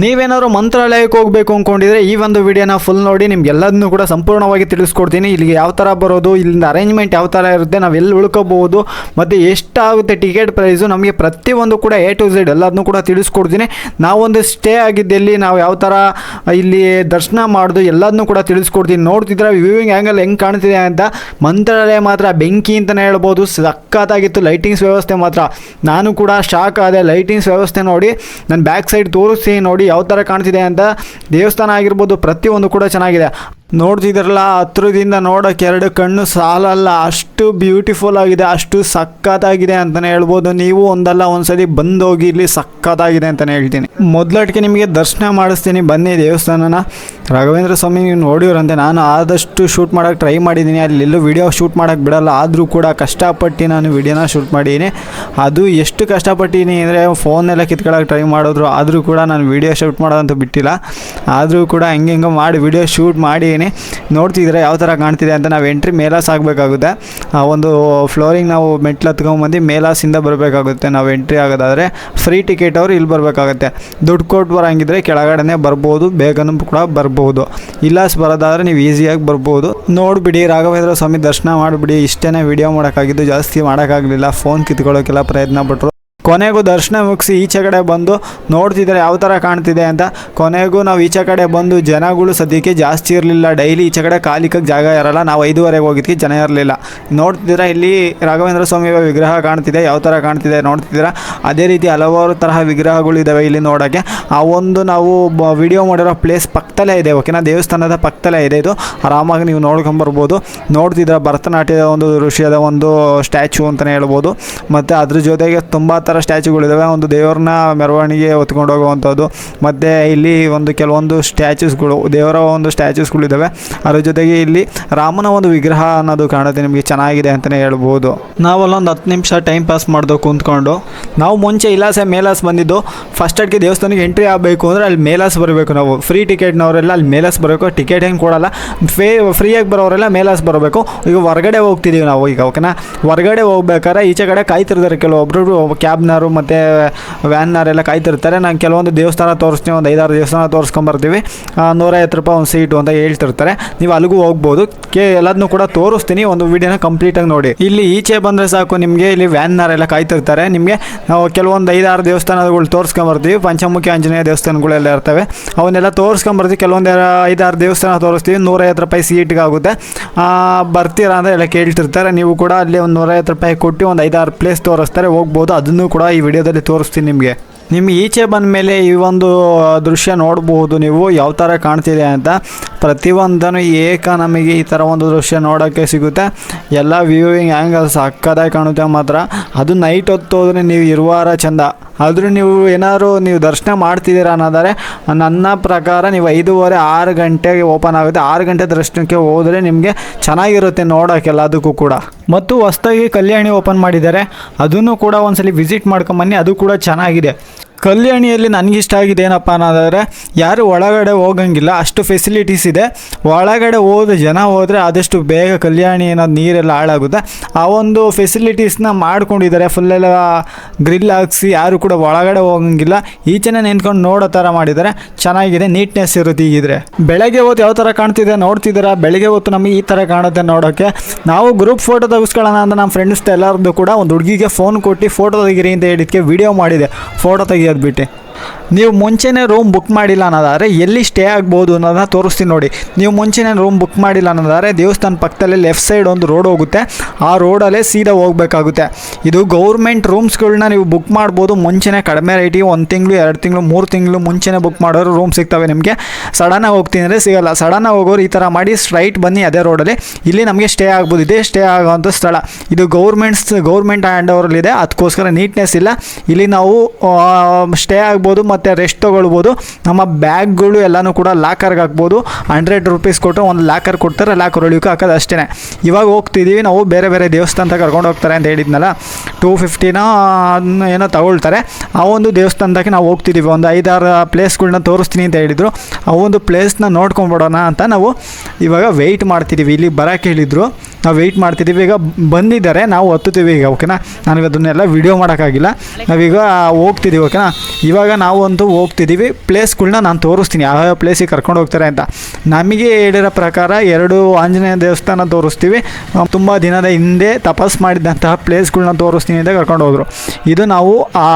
ನೀವೇನಾದ್ರು ಮಂತ್ರಾಲಯಕ್ಕೆ ಹೋಗಬೇಕು ಅಂದ್ಕೊಂಡಿದ್ರೆ ಈ ಒಂದು ವಿಡಿಯೋನ ಫುಲ್ ನೋಡಿ ನಿಮ್ಗೆ ಎಲ್ಲದನ್ನೂ ಕೂಡ ಸಂಪೂರ್ಣವಾಗಿ ತಿಳಿಸ್ಕೊಡ್ತೀನಿ. ಇಲ್ಲಿಗೆ ಯಾವ ಥರ ಬರೋದು, ಇಲ್ಲಿಂದ ಅರೇಂಜ್ಮೆಂಟ್ ಯಾವ ಥರ ಇರುತ್ತೆ ನಾವು ಎಲ್ಲಿ ಉಳ್ಕೋಬಹುದು, ಮತ್ತು ಎಷ್ಟಾಗುತ್ತೆ ಟಿಕೆಟ್ ಪ್ರೈಸು ನಮಗೆ ಪ್ರತಿಯೊಂದು ಕೂಡ ಎ ಟು ಝೆಡ್ ಎಲ್ಲದನ್ನೂ ಕೂಡ ತಿಳಿಸ್ಕೊಡ್ತೀನಿ. ನಾವೊಂದು ಸ್ಟೇ ಆಗಿದ್ದಲ್ಲಿ ನಾವು ಯಾವ ಥರ ಇಲ್ಲಿ ದರ್ಶನ ಮಾಡೋದು ಎಲ್ಲದನ್ನೂ ಕೂಡ ತಿಳಿಸ್ಕೊಡ್ತೀನಿ. ನೋಡ್ತಿದ್ರೆ ವ್ಯೂವಿಂಗ್ ಆ್ಯಂಗಲ್ ಹೆಂಗೆ ಕಾಣ್ತಿದೆ ಅಂತ? ಮಂತ್ರಾಲಯ ಮಾತ್ರ ಬೆಂಕಿ ಅಂತಲೇ ಹೇಳ್ಬೋದು. ಸಕ್ಕತ್ತಾಗಿತ್ತು ಲೈಟಿಂಗ್ಸ್ ವ್ಯವಸ್ಥೆ ಮಾತ್ರ. ನಾನು ಕೂಡ ಶಾಕ್ ಆದೆ. ಲೈಟಿಂಗ್ಸ್ ವ್ಯವಸ್ಥೆ ನೋಡಿ, ನಾನು ಬ್ಯಾಕ್ ಸೈಡ್ ತೋರಿಸ್ತೀನಿ ನೋಡಿ. ಯಾವ ಥರ ಕಾಣ್ತಿದೆ ಅಂತ ದೇವಸ್ಥಾನ ಆಗಿರ್ಬೋದು ಪ್ರತಿಯೊಂದು ಕೂಡ ಚೆನ್ನಾಗಿದೆ. ನೋಡ್ತಿದ್ರಲ್ಲ ಹತ್ರದಿಂದ ನೋಡೋಕೆ ಎರಡು ಕಣ್ಣು ಸಾಲಲ್ಲ, ಅಷ್ಟು ಬ್ಯೂಟಿಫುಲ್ ಆಗಿದೆ, ಅಷ್ಟು ಸಕ್ಕತ್ತಾಗಿದೆ ಅಂತಲೇ ಹೇಳ್ಬೋದು. ನೀವು ಒಂದಲ್ಲ ಒಂದ್ಸಲಿ ಬಂದೋಗಿ ಇಲ್ಲಿ ಸಕ್ಕತ್ತಾಗಿದೆ ಅಂತಲೇ ಹೇಳ್ತೀನಿ. ಮೊದಲಟ್ಟಿಗೆ ನಿಮಗೆ ದರ್ಶನ ಮಾಡಿಸ್ತೀನಿ. ಬನ್ನಿ ದೇವಸ್ಥಾನನ. ರಾಘವೇಂದ್ರ ಸ್ವಾಮಿ, ನೀವು ನೋಡಿರಂತೆ ನಾನು ಆದಷ್ಟು ಶೂಟ್ ಮಾಡೋಕ್ಕೆ ಟ್ರೈ ಮಾಡಿದ್ದೀನಿ. ಅಲ್ಲಿ ಎಲ್ಲೂ ವಿಡಿಯೋ ಶೂಟ್ ಮಾಡೋಕ್ಕೆ ಬಿಡಲ್ಲ. ಆದರೂ ಕೂಡ ಕಷ್ಟಪಟ್ಟು ನಾನು ವಿಡಿಯೋನ ಶೂಟ್ ಮಾಡಿದ್ದೀನಿ ಅದು ಎಷ್ಟು ಕಷ್ಟಪಟ್ಟಿದ್ದೀನಿ ಅಂದರೆ ಫೋನೆಲ್ಲ ಕಿತ್ಕೊಳ್ಳೋಕೆ ಟ್ರೈ ಮಾಡಿದ್ರು. ಆದರೂ ಕೂಡ ನಾನು ವಿಡಿಯೋ ಶೂಟ್ ಮಾಡೋದಂತೂ ಬಿಟ್ಟಿಲ್ಲ. ಆದರೂ ಕೂಡ ಹೆಂಗೆ ಮಾಡಿ ವಿಡಿಯೋ ಶೂಟ್ ಮಾಡಿದ್ದೀನಿ ನೋಡ್ತಿದ್ರೆ ಯಾವ ಥರ ಕಾಣ್ತಿದೆ ಅಂತ ನಾವು ಎಂಟ್ರಿ ಮೇಲಾಸ್ ಆಗಬೇಕಾಗುತ್ತೆ ಆ, ಒಂದು ಫ್ಲೋರಿಂಗ್ ನಾವು ಮೆಟ್ಲು ಹತ್ಕೊಂಬಂದು ಮೇಲಾಸಿಂದ ಬರಬೇಕಾಗುತ್ತೆ. ನಾವು ಎಂಟ್ರಿ ಆಗೋದಾದರೆ ಫ್ರೀ ಟಿಕೆಟ್ ಅವರು ಇಲ್ಲಿ ಬರಬೇಕಾಗುತ್ತೆ. ದುಡ್ಡು ಕೊಟ್ಟು ಬರೋಂಗಿದ್ರೆ ಕೆಳಗಡೆನೇ ಬರ್ಬೋದು, ಬೇಗನೂ ಕೂಡ ಬರ್ಬೋದು. ಇಲ್ಲಾಸ್ ಬರೋದಾದ್ರೆ ನೀವು ಈಸಿಯಾಗಿ ಬರ್ಬೋದು. ನೋಡಿಬಿಡಿ, ರಾಘವೇಂದ್ರ ಸ್ವಾಮಿ ದರ್ಶನ ಮಾಡಿಬಿಡಿ. ಇಷ್ಟೇ ವಿಡಿಯೋ ಮಾಡೋಕ್ಕಾಗಿದ್ದು ಜಾಸ್ತಿ ಮಾಡೋಕ್ಕಾಗಲಿಲ್ಲ. ಫೋನ್ ಕಿತ್ಕೊಳ್ಳೋಕ್ಕೆಲ್ಲ ಪ್ರಯತ್ನ ಪಟ್ಟರು ಕೊನೆಗೂ ದರ್ಶನ ಮುಗಿಸಿ ಈಚೆ ಕಡೆ ಬಂದು ನೋಡ್ತಿದ್ರೆ ಯಾವ ಥರ ಕಾಣ್ತಿದೆ ಅಂತ. ಕೊನೆಗೂ ನಾವು ಈಚೆ ಕಡೆ ಬಂದು ಜನಗಳು ಸದ್ಯಕ್ಕೆ ಜಾಸ್ತಿ ಇರಲಿಲ್ಲ. ಡೈಲಿ ಈಚೆ ಕಡೆ ಕಾಲಿಕಕ್ಕೆ ಜಾಗ ಇರಲ್ಲ. ನಾವು ಐದುವರೆಗೆ ಹೋಗಿದ್ವಿ. ಜನ ಇರಲಿಲ್ಲ. ನೋಡ್ತಿದ್ದೀರಾ? ಇಲ್ಲಿ ರಾಘವೇಂದ್ರ ಸ್ವಾಮಿ ವಿಗ್ರಹ ಕಾಣ್ತಿದೆ. ಯಾವ ಥರ ಕಾಣ್ತಿದೆ ನೋಡ್ತಿದ್ದೀರಾ? ಅದೇ ರೀತಿ ಹಲವಾರು ತರಹ ವಿಗ್ರಹಗಳು ಇದ್ದಾವೆ ಇಲ್ಲಿ ನೋಡೋಕ್ಕೆ ಆ ಒಂದು ನಾವು ವಿಡಿಯೋ ಮಾಡಿರೋ ಪ್ಲೇಸ್ ಪಕ್ಕದಲ್ಲೇ ಇದೆ. ಓಕೆನಾ? ದೇವಸ್ಥಾನದ ಪಕ್ಕದಲ್ಲೇ ಇದೆ ಇದು. ಆರಾಮಾಗಿ ನೀವು ನೋಡ್ಕೊಂಬರ್ಬೋದು ನೋಡ್ತಿದ್ರೆ ಭರತನಾಟ್ಯದ ಒಂದು ಋಷಿಯದ ಒಂದು ಸ್ಟ್ಯಾಚು ಅಂತಲೇ ಹೇಳ್ಬೋದು. ಮತ್ತು ಅದ್ರ ಜೊತೆಗೆ ತುಂಬ ಸ್ಟ್ಯಾಚುಗಳಿದ್ದಾವೆ ಒಂದು ದೇವ್ರನ್ನ ಮೆರವಣಿಗೆ ಹೊತ್ಕೊಂಡು ಹೋಗುವಂಥದ್ದು. ಮತ್ತು ಇಲ್ಲಿ ಒಂದು ಕೆಲವೊಂದು ಸ್ಟ್ಯಾಚುಸ್ಗಳು, ದೇವರ ಒಂದು ಸ್ಟ್ಯಾಚುಸ್ಗಳಿದ್ದಾವೆ ಅದ್ರ ಜೊತೆಗೆ ಇಲ್ಲಿ ರಾಮನ ಒಂದು ವಿಗ್ರಹ ಅನ್ನೋದು ಕಾಣುತ್ತೆ ನಿಮಗೆ ಚೆನ್ನಾಗಿದೆ ಅಂತಲೇ ಹೇಳ್ಬೋದು. ನಾವಲ್ಲೊಂದು ಹತ್ತು ನಿಮಿಷ ಟೈಮ್ ಪಾಸ್ ಮಾಡ್ದು ಕುಂತ್ಕೊಂಡು, ನಾವು ಮುಂಚೆ ಇಲಾಸೆ ಮೇಲಾಸ್ ಬಂದಿದ್ದು ಫಸ್ಟ್ ಅಡ್ಗೆ ದೇವಸ್ಥಾನಕ್ಕೆ ಎಂಟ್ರಿ ಆಗಬೇಕು ಅಂದರೆ ಅಲ್ಲಿ ಮೇಲಾಸ್ ಬರಬೇಕು ನಾವು. ಫ್ರೀ ಟಿಕೆಟ್ನವರೆಲ್ಲ ಅಲ್ಲಿ ಮೇಲಾಸ್ ಬರಬೇಕು. ಟಿಕೆಟ್ ಹೆಂಗೆ ಕೊಡಲ್ಲ. ಫೇ ಫ್ರೀಯಾಗಿ ಬರೋರೆಲ್ಲ ಮೇಲಾಸ್ ಬರಬೇಕು. ಈಗ ಹೊರಗಡೆ ಹೋಗ್ತಿದ್ದೀವಿ ನಾವು ಈಗ ಓಕೆನಾ ಹೊರಗಡೆ ಹೋಗ್ಬೇಕಾದ್ರೆ ಈಚೆ ಕಡೆ ಕಾಯ್ತಿರ್ತಾರೆ ಕೆಲವೊಬ್ರು. ಕ್ಯಾಬ್ನವರು ಮತ್ತು ವ್ಯಾನ್ನವರೆಲ್ಲ ಕಾಯ್ತಿರ್ತಾರೆ. ನಾನು ಕೆಲವೊಂದು ದೇವಸ್ಥಾನ ತೋರಿಸ್ತೀನಿ ಒಂದು ಐದಾರು ದೇವಸ್ಥಾನ ತೋರಿಸ್ಕೊಂಬರ್ತೀವಿ. ನೂರೈವತ್ತು ರೂಪಾಯಿ ಒಂದು ಸೀಟು ಅಂತ ಹೇಳ್ತಿರ್ತಾರೆ. ನೀವು ಅಲ್ಲಿಗೂ ಹೋಗ್ಬೋದು. ಕೆ ಎಲ್ಲದನ್ನೂ ಕೂಡ ತೋರಿಸ್ತೀನಿ ಒಂದು ವಿಡಿಯೋನ ಕಂಪ್ಲೀಟಾಗಿ ನೋಡಿ. ಇಲ್ಲಿ ಈಚೆ ಬಂದರೆ ಸಾಕು ನಿಮಗೆ ಇಲ್ಲಿ ವ್ಯಾನ್ನವರೆಲ್ಲ ಕಾಯ್ತಿರ್ತಾರೆ. ನಿಮಗೆ ನಾವು ಕೆಲವೊಂದು ಐದಾರು ದೇವಸ್ಥಾನಗಳು ತೋರಿಸ್ಕೊಂಬರ್ತೀವಿ. ಪಂಚಮುಖಿ ಆಂಜನೇಯ ದೇವಸ್ಥಾನಗಳೆಲ್ಲ ಇರ್ತವೆ. ಅವನ್ನೆಲ್ಲ ತೋರಿಸ್ಕೊಂಬರ್ತೀವಿ. ಕೆಲವೊಂದು ಐದಾರು ದೇವಸ್ಥಾನ ತೋರಿಸ್ತೀವಿ. ನೂರೈವತ್ತು ರೂಪಾಯಿ ಸೀಟ್ಗೆ ಆಗುತ್ತೆ ಆ, ಬರ್ತೀರಾ ಅಂದರೆ ಎಲ್ಲ ಕೇಳ್ತಿರ್ತಾರೆ. ನೀವು ಕೂಡ ಅಲ್ಲಿ ಒಂದು ನೂರೈವತ್ತು ರೂಪಾಯಿ ಕೊಟ್ಟು ಒಂದು ಐದಾರು ಪ್ಲೇಸ್ ತೋರಿಸ್ತಾರೆ. ಹೋಗ್ಬೋದು. ಅದನ್ನು ಕೂಡ ಈ ವಿಡಿಯೋದಲ್ಲಿ ತೋರಿಸ್ತೀನಿ ನಿಮಗೆ. ನಿಮ್ಗೆ ಈಚೆ ಬಂದ ಮೇಲೆ ಈ ಒಂದು ದೃಶ್ಯ ನೋಡಬಹುದು ನೀವು, ಯಾವ ಥರ ಕಾಣ್ತಿದೆ ಅಂತ. ಪ್ರತಿಯೊಂದನ್ನು ಏಕ ನಮಗೆ ಈ ಥರ ಒಂದು ದೃಶ್ಯ ನೋಡೋಕ್ಕೆ ಸಿಗುತ್ತೆ. ಎಲ್ಲ ವ್ಯೂವಿಂಗ್ ಆ್ಯಂಗಲ್ ಸಕ್ಕದಾಗಿ ಕಾಣುತ್ತೆ ಮಾತ್ರ. ಅದು ನೈಟ್ ಹೊತ್ತು ಹೋದ್ರೆ ನೀವು ಇರುವಾರ ಚಂದ. ಆದರೂ ನೀವು ಏನಾದರೂ ನೀವು ದರ್ಶನ ಮಾಡ್ತಿದ್ದೀರಾ ಅನ್ನೋದಾರೆ ನನ್ನ ಪ್ರಕಾರ ನೀವು ಐದೂವರೆ ಆರು ಗಂಟೆಗೆ ಓಪನ್ ಆಗುತ್ತೆ. ಆರು ಗಂಟೆ ದರ್ಶನಕ್ಕೆ ಹೋದರೆ ನಿಮಗೆ ಚೆನ್ನಾಗಿರುತ್ತೆ ನೋಡೋಕ್ಕೆಲ್ಲ ಅದಕ್ಕೂ ಕೂಡ. ಮತ್ತು ಹೊಸದಾಗಿ ಕಲ್ಯಾಣಿ ಓಪನ್ ಮಾಡಿದ್ದಾರೆ. ಅದನ್ನು ಕೂಡ ಒಂದ್ಸಲಿ ವಿಸಿಟ್ ಮಾಡ್ಕೊಂಬನ್ನಿ, ಅದು ಕೂಡ ಚೆನ್ನಾಗಿದೆ. ಕಲ್ಯಾಣಿಯಲ್ಲಿ ನನಗಿಷ್ಟ ಆಗಿದೆ ಏನಪ್ಪ ಅನ್ನೋದಾದರೆ, ಯಾರು ಒಳಗಡೆ ಹೋಗಂಗಿಲ್ಲ, ಅಷ್ಟು ಫೆಸಿಲಿಟೀಸ್ ಇದೆ. ಒಳಗಡೆ ಹೋದ ಜನ ಹೋದರೆ ಆದಷ್ಟು ಬೇಗ ಕಲ್ಯಾಣಿ ಅನ್ನೋದು ನೀರೆಲ್ಲ ಹಾಳಾಗುತ್ತೆ. ಆ ಒಂದು ಫೆಸಿಲಿಟೀಸ್ನ ಮಾಡ್ಕೊಂಡಿದ್ದಾರೆ ಫುಲ್ಲೆಲ್ಲ ಗ್ರಿಲ್ ಹಾಕ್ಸಿ, ಯಾರು ಕೂಡ ಒಳಗಡೆ ಹೋಗಂಗಿಲ್ಲ. ಈಚೆನೇ ನಿಂತ್ಕೊಂಡು ನೋಡೋ ಥರ ಮಾಡಿದ್ದಾರೆ. ಚೆನ್ನಾಗಿದೆ ನೀಟ್ನೆಸ್ ಇರುತ್ತೆ ಈಗಿದ್ರೆ ಬೆಳಗ್ಗೆ ಹೊತ್ತು ಯಾವ ಥರ ಕಾಣ್ತಿದೆ ನೋಡ್ತಿದ್ದೀರಾ? ಬೆಳಗ್ಗೆ ಹೊತ್ತು ನಮಗೆ ಈ ಥರ ಕಾಣುತ್ತೆ ನೋಡೋಕ್ಕೆ ನಾವು ಗ್ರೂಪ್ ಫೋಟೋ ತೆಗಿಸ್ಕೊಳ್ಳೋಣ ಅಂತ ನಮ್ಮ ಫ್ರೆಂಡ್ಸ್ ಎಲ್ಲರದ್ದು ಕೂಡ ಒಂದು ಹುಡುಗಿಗೆ ಫೋನ್ ಕೊಟ್ಟು ಫೋಟೋ ತೆಗೀರಿ ಅಂತ ಹೇಳಿದಕ್ಕೆ ವಿಡಿಯೋ ಮಾಡಿದೆ. ಫೋಟೋ ತೆಗಿಯೋದು. ಬಿಟ್ಟು ನೀವು ಮುಂಚೆನೇ ರೂಮ್ ಬುಕ್ ಮಾಡಿಲ್ಲ ಅನ್ನೋದಾದರೆ ಎಲ್ಲಿ ಸ್ಟೇ ಆಗ್ಬೋದು ಅನ್ನೋದನ್ನ ತೋರಿಸ್ತೀನಿ ನೋಡಿ. ನೀವು ಮುಂಚೆನೇ ರೂಮ್ ಬುಕ್ ಮಾಡಿಲ್ಲ ಅನ್ನೋದಾದರೆ ದೇವಸ್ಥಾನ ಪಕ್ಕದಲ್ಲಿ ಲೆಫ್ಟ್ ಸೈಡ್ ಒಂದು ರೋಡ್ ಹೋಗುತ್ತೆ. ಆ ರೋಡಲ್ಲೇ ಸೀದಾ ಹೋಗಬೇಕಾಗುತ್ತೆ. ಇದು ಗೌರ್ಮೆಂಟ್ ರೂಮ್ಸ್ಗಳನ್ನ ನೀವು ಬುಕ್ ಮಾಡ್ಬೋದು. ಮುಂಚೆನೇ ಕಡಿಮೆ ರೇಟಿಗೆ ಒಂದು ತಿಂಗಳು, ಎರಡು ತಿಂಗಳು, ಮೂರು ತಿಂಗಳು ಮುಂಚೆನೇ ಬುಕ್ ಮಾಡೋರು ರೂಮ್ ಸಿಗ್ತವೆ ನಿಮಗೆ. ಸಡನ್ನಾಗಿ ಹೋಗ್ತೀನಿ ಅಂದರೆ ಸಿಗಲ್ಲ. ಸಡನ್ನಾಗಿ ಹೋಗೋರು ಈ ಥರ ಮಾಡಿ ಸ್ಟ್ರೈಟ್ ಬನ್ನಿ ಅದೇ ರೋಡಲ್ಲಿ ಇಲ್ಲಿ ನಮಗೆ ಸ್ಟೇ ಆಗ್ಬೋದು. ಇದೇ ಸ್ಟೇ ಆಗೋವಂಥ ಸ್ಥಳ. ಇದು ಗೌರ್ಮೆಂಟ್ಸ್ ಗೌರ್ಮೆಂಟ್ ಹ್ಯಾಂಡ್ ಓವರಲ್ಲಿದೆ ಅದಕ್ಕೋಸ್ಕರ ನೀಟ್ನೆಸ್ ಇಲ್ಲ. ಇಲ್ಲಿ ನಾವು ಸ್ಟೇ ಆಗ್ಬೋದು ಮತ್ತು ರೆಸ್ಟ್ ತೊಗೊಳ್ಬೋದು. ನಮ್ಮ ಬ್ಯಾಗ್ಗಳು ಎಲ್ಲನೂ ಕೂಡ ಲಾಕರ್ಗೆ ಹಾಕ್ಬೋದು. ಹಂಡ್ರೆಡ್ ರುಪೀಸ್ ಕೊಟ್ಟು ಒಂದು ಲಾಕರ್ ಕೊಡ್ತಾರೆ. ಲಾಕರ್ ಒಳಗೆ ಹಾಕೋದು ಅಷ್ಟೇ ಇವಾಗ ಹೋಗ್ತಿದ್ದೀವಿ ನಾವು ಬೇರೆ ಬೇರೆ ದೇವಸ್ಥಾನ ಕರ್ಕೊಂಡು ಹೋಗ್ತಾರೆ ಅಂತ ಹೇಳಿದ್ನಲ್ಲ. ಟೂ ಫಿಫ್ಟಿನ ಏನೋ ತಗೊಳ್ತಾರೆ. ಆ ಒಂದು ದೇವಸ್ಥಾನದಾಗೆ ನಾವು ಹೋಗ್ತಿದ್ದೀವಿ ಒಂದು ಐದಾರು ಪ್ಲೇಸ್ಗಳನ್ನ ತೋರಿಸ್ತೀನಿ ಅಂತ ಹೇಳಿದರು. ಆ ಒಂದು ಪ್ಲೇಸ್ನ ನೋಡ್ಕೊಂಬಿಡೋಣ ಅಂತ ನಾವು ಇವಾಗ ವೆಯ್ಟ್ ಮಾಡ್ತಿದ್ದೀವಿ ಇಲ್ಲಿ ಬರೋಕ್ಕೆ ಹೇಳಿದರು. ನಾವು ವೆಯ್ಟ್ ಮಾಡ್ತಿದ್ದೀವಿ. ಈಗ ಬಂದಿದ್ದಾರೆ. ನಾವು ಹತ್ತುತ್ತೀವಿ ಈಗ ಓಕೆನಾ ನನಗೆ ಅದನ್ನೆಲ್ಲ ವಿಡಿಯೋ ಮಾಡೋಕ್ಕಾಗಿಲ್ಲ. ನಾವೀಗ ಹೋಗ್ತಿದ್ದೀವಿ ಓಕೆನಾ ಇವಾಗ ನಾವು ಅಂತೂ ಹೋಗ್ತಿದ್ದೀವಿ. ಪ್ಲೇಸ್ಗಳನ್ನ ನಾನು ತೋರಿಸ್ತೀನಿ. ಯಾವ್ಯಾವ ಪ್ಲೇಸಿಗೆ ಕರ್ಕೊಂಡು ಹೋಗ್ತಾರೆ ಅಂತ. ನಮಗೆ ಹೇಳಿರೋ ಪ್ರಕಾರ ಎರಡು ಆಂಜನೇಯ ದೇವಸ್ಥಾನ ತೋರಿಸ್ತೀವಿ. ತುಂಬ ದಿನದ ಹಿಂದೆ ತಪಸ್ ಮಾಡಿದಂತಹ ಪ್ಲೇಸ್ಗಳನ್ನ ತೋರಿಸ್ತೀನಿ ಅಂತ ಕರ್ಕೊಂಡು ಹೋದರು. ಇದು ನಾವು, ಆ,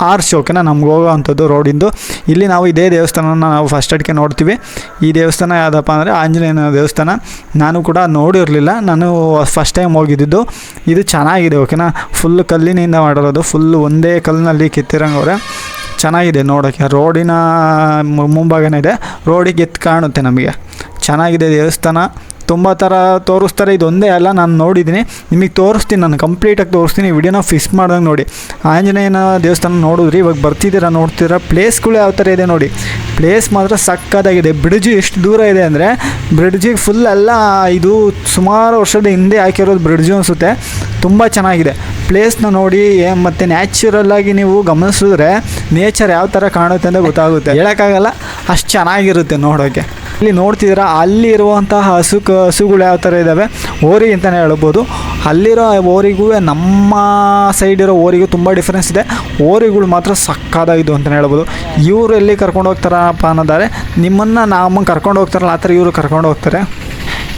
ಆರ್ಚ್ ಓಕೆನಾ ನಮ್ಗೆ ಹೋಗೋ ಅಂಥದ್ದು ರೋಡಿಂದು ಇಲ್ಲಿ ನಾವು ಇದೇ ದೇವಸ್ಥಾನನ ನಾವು ಫಸ್ಟ್ ಅಡ್ಕೆ ನೋಡ್ತೀವಿ. ಈ ದೇವಸ್ಥಾನ ಯಾವುದಪ್ಪ ಅಂದರೆ ಆಂಜನೇಯನ ದೇವಸ್ಥಾನ. ನಾನು ಕೂಡ ನೋಡಿರಲಿಲ್ಲ. ನಾನು ಫಸ್ಟ್ ಟೈಮ್ ಹೋಗಿದ್ದಿದ್ದು. ಇದು ಚೆನ್ನಾಗಿದೆ ಓಕೆನಾ ಫುಲ್ ಕಲ್ಲಿನಿಂದ ಮಾಡಿರೋದು ಫುಲ್ ಒಂದೇ ಕಲ್ಲಿನಲ್ಲಿ ಕಿತ್ತಿರಂಗವ್ರೆ. ಚೆನ್ನಾಗಿದೆ ನೋಡೋಕ್ಕೆ ರೋಡಿನ ಮುಂಭಾಗನೇ ಇದೆ. ರೋಡಿಗೆ ಎತ್ತು ಕಾಣುತ್ತೆ ನಮಗೆ. ಚೆನ್ನಾಗಿದೆ ದೇವಸ್ಥಾನ. ತುಂಬ ಥರ ತೋರಿಸ್ತಾರೆ. ಇದೊಂದೇ ಅಲ್ಲ, ನಾನು ನೋಡಿದ್ದೀನಿ. ನಿಮಗೆ ತೋರಿಸ್ತೀನಿ, ನಾನು ಕಂಪ್ಲೀಟಾಗಿ ತೋರಿಸ್ತೀನಿ. ವಿಡಿಯೋನ ಫಿಕ್ಸ್ ಮಾಡ್ದಂಗೆ ನೋಡಿ. ಆಂಜನೇಯನ ದೇವಸ್ಥಾನ ನೋಡಿದ್ರಿ, ಇವಾಗ ಬರ್ತಿದ್ದೀರಾ ನೋಡ್ತೀರಾ ಪ್ಲೇಸ್ಗಳು ಯಾವ ಥರ ಇದೆ ನೋಡಿ. ಪ್ಲೇಸ್ ಮಾತ್ರ ಸಕ್ಕತ್ತಾಗಿದೆ. ಬ್ರಿಡ್ಜು ಎಷ್ಟು ದೂರ ಇದೆ ಅಂದರೆ ಬ್ರಿಡ್ಜಿಗೆ ಫುಲ್ ಎಲ್ಲ ಇದು ಸುಮಾರು ವರ್ಷದ ಹಿಂದೆ ಹಾಕಿರೋದು ಬ್ರಿಡ್ಜು ಅನಿಸುತ್ತೆ. ತುಂಬ ಚೆನ್ನಾಗಿದೆ. ಪ್ಲೇಸ್ನ ನೋಡಿ ಮತ್ತು ನ್ಯಾಚುರಲ್ಲಾಗಿ ನೀವು ಗಮನಿಸಿದ್ರೆ ನೇಚರ್ ಯಾವ ಥರ ಕಾಣುತ್ತೆ ಅಂತ ಗೊತ್ತಾಗುತ್ತೆ. ಹೇಳೋಕ್ಕಾಗಲ್ಲ, ಅಷ್ಟು ಚೆನ್ನಾಗಿರುತ್ತೆ ನೋಡೋಕ್ಕೆ ಇಲ್ಲಿ ನೋಡ್ತಿದ್ದೀರಾ ಅಲ್ಲಿ ಇರುವಂತಹ ಹಸು ಹಸುಗಳು ಯಾವ ಥರ ಇದ್ದಾವೆ ಓರಿ ಅಂತಲೇ ಹೇಳ್ಬೋದು. ಅಲ್ಲಿರೋ ಓರಿಗೂ ನಮ್ಮ ಸೈಡ್ ಇರೋ ಓರಿಗೂ ತುಂಬ ಡಿಫ್ರೆನ್ಸ್ ಇದೆ. ಓರಿಗಳು ಮಾತ್ರ ಸಕ್ಕದಾಗಿದ್ದು ಅಂತಲೇ ಹೇಳ್ಬೋದು. ಇವರು ಎಲ್ಲಿ ಕರ್ಕೊಂಡು ಹೋಗ್ತಾರಪ್ಪ ಅನ್ನೋದಾರೆ ನಿಮ್ಮನ್ನು ನಮ್ಮ ಕರ್ಕೊಂಡು ಹೋಗ್ತಾರಲ್ಲ, ಆ ಥರ ಇವರು ಕರ್ಕೊಂಡು ಹೋಗ್ತಾರೆ.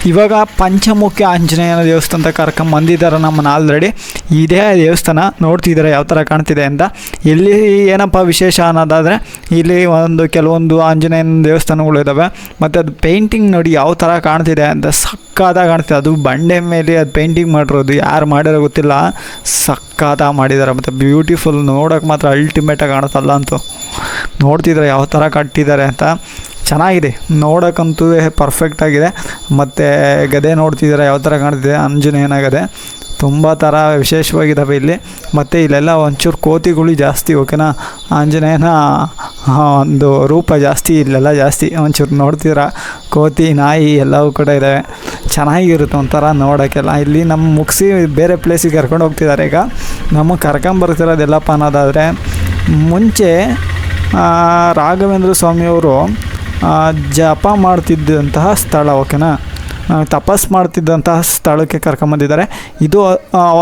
ಇವಾಗ ಪಂಚಮುಖಿ ಆಂಜನೇಯನ ದೇವಸ್ಥಾನ ಕರ್ಕೊಂಡ್ ಬಂದಿದ್ದಾರೆ ನಮ್ಮನ್ನು ಆಲ್ರೆಡಿ ಇದೇ ದೇವಸ್ಥಾನ ನೋಡ್ತಿದ್ದಾರೆ ಯಾವ ಥರ ಕಾಣ್ತಿದೆ ಅಂತ. ಇಲ್ಲಿ ಏನಪ್ಪ ವಿಶೇಷ ಅನ್ನೋದಾದರೆ ಇಲ್ಲಿ ಒಂದು ಕೆಲವೊಂದು ಆಂಜನೇಯನ ದೇವಸ್ಥಾನಗಳು ಇದ್ದಾವೆ ಮತ್ತು ಅದು ಪೇಂಟಿಂಗ್ ನೋಡಿ ಯಾವ ಥರ ಕಾಣ್ತಿದೆ ಅಂತ ಸಕ್ಕಾದ ಕಾಣ್ತಿದೆ. ಅದು ಬಂಡೆ ಮೇಲೆ ಅದು ಪೇಂಟಿಂಗ್ ಮಾಡಿರೋದು ಯಾರು ಮಾಡಿರೋ ಗೊತ್ತಿಲ್ಲ. ಸಕ್ಕಾದ ಮಾಡಿದ್ದಾರೆ ಮತ್ತು ಬ್ಯೂಟಿಫುಲ್ ನೋಡೋಕೆ ಮಾತ್ರ ಅಲ್ಟಿಮೇಟಾಗಿ ಕಾಣುತ್ತಲ್ಲ ಅಂತೂ. ನೋಡ್ತಿದ್ರೆ ಯಾವ ಥರ ಕಟ್ಟಿದ್ದಾರೆ ಅಂತ. ಚೆನ್ನಾಗಿದೆ. ನೋಡೋಕ್ಕಂತೂ ಪರ್ಫೆಕ್ಟಾಗಿದೆ ಮತ್ತು ಗದೆ ನೋಡ್ತಿದ್ದೀರಾ? ಯಾವ ಥರ ಕಾಣ್ತಿದೆ? ಆಂಜನೇಯನ ಗದೆ ತುಂಬ ಥರ ವಿಶೇಷವಾಗಿದ್ದಾವೆ ಇಲ್ಲಿ. ಮತ್ತು ಇಲ್ಲೆಲ್ಲ ಒಂಚೂರು ಕೋತಿಗಳು ಜಾಸ್ತಿ ಓಕೆನಾ ಆಂಜನೇಯನ ಒಂದು ರೂಪ ಜಾಸ್ತಿ, ಇಲ್ಲೆಲ್ಲ ಜಾಸ್ತಿ. ಒಂಚೂರು ನೋಡ್ತೀರಾ ಕೋತಿ, ನಾಯಿ ಎಲ್ಲವೂ ಕೂಡ ಇದ್ದಾವೆ ಚೆನ್ನಾಗಿರುತ್ತೆ ಒಂಥರ ನೋಡೋಕ್ಕೆಲ್ಲ. ಇಲ್ಲಿ ನಮ್ಮ ಮುಗಿಸಿ ಬೇರೆ ಪ್ಲೇಸಿಗೆ ಕರ್ಕೊಂಡು ಹೋಗ್ತಿದ್ದಾರೆ ಈಗ. ನಮಗೆ ಕರ್ಕೊಂಬರ್ತಿರೋದೆಲ್ಲಪ್ಪ ಅನ್ನೋದಾದರೆ ಮುಂಚೆ ರಾಘವೇಂದ್ರ ಸ್ವಾಮಿಯವರು ಜಪ ಮಾಡ್ತಿದ್ದಂತಹ ಸ್ಥಳ ಓಕೆನಾ? ತಪಸ್ ಮಾಡ್ತಿದ್ದಂತಹ ಸ್ಥಳಕ್ಕೆ ಕರ್ಕೊಂಬಂದಿದ್ದಾರೆ. ಇದು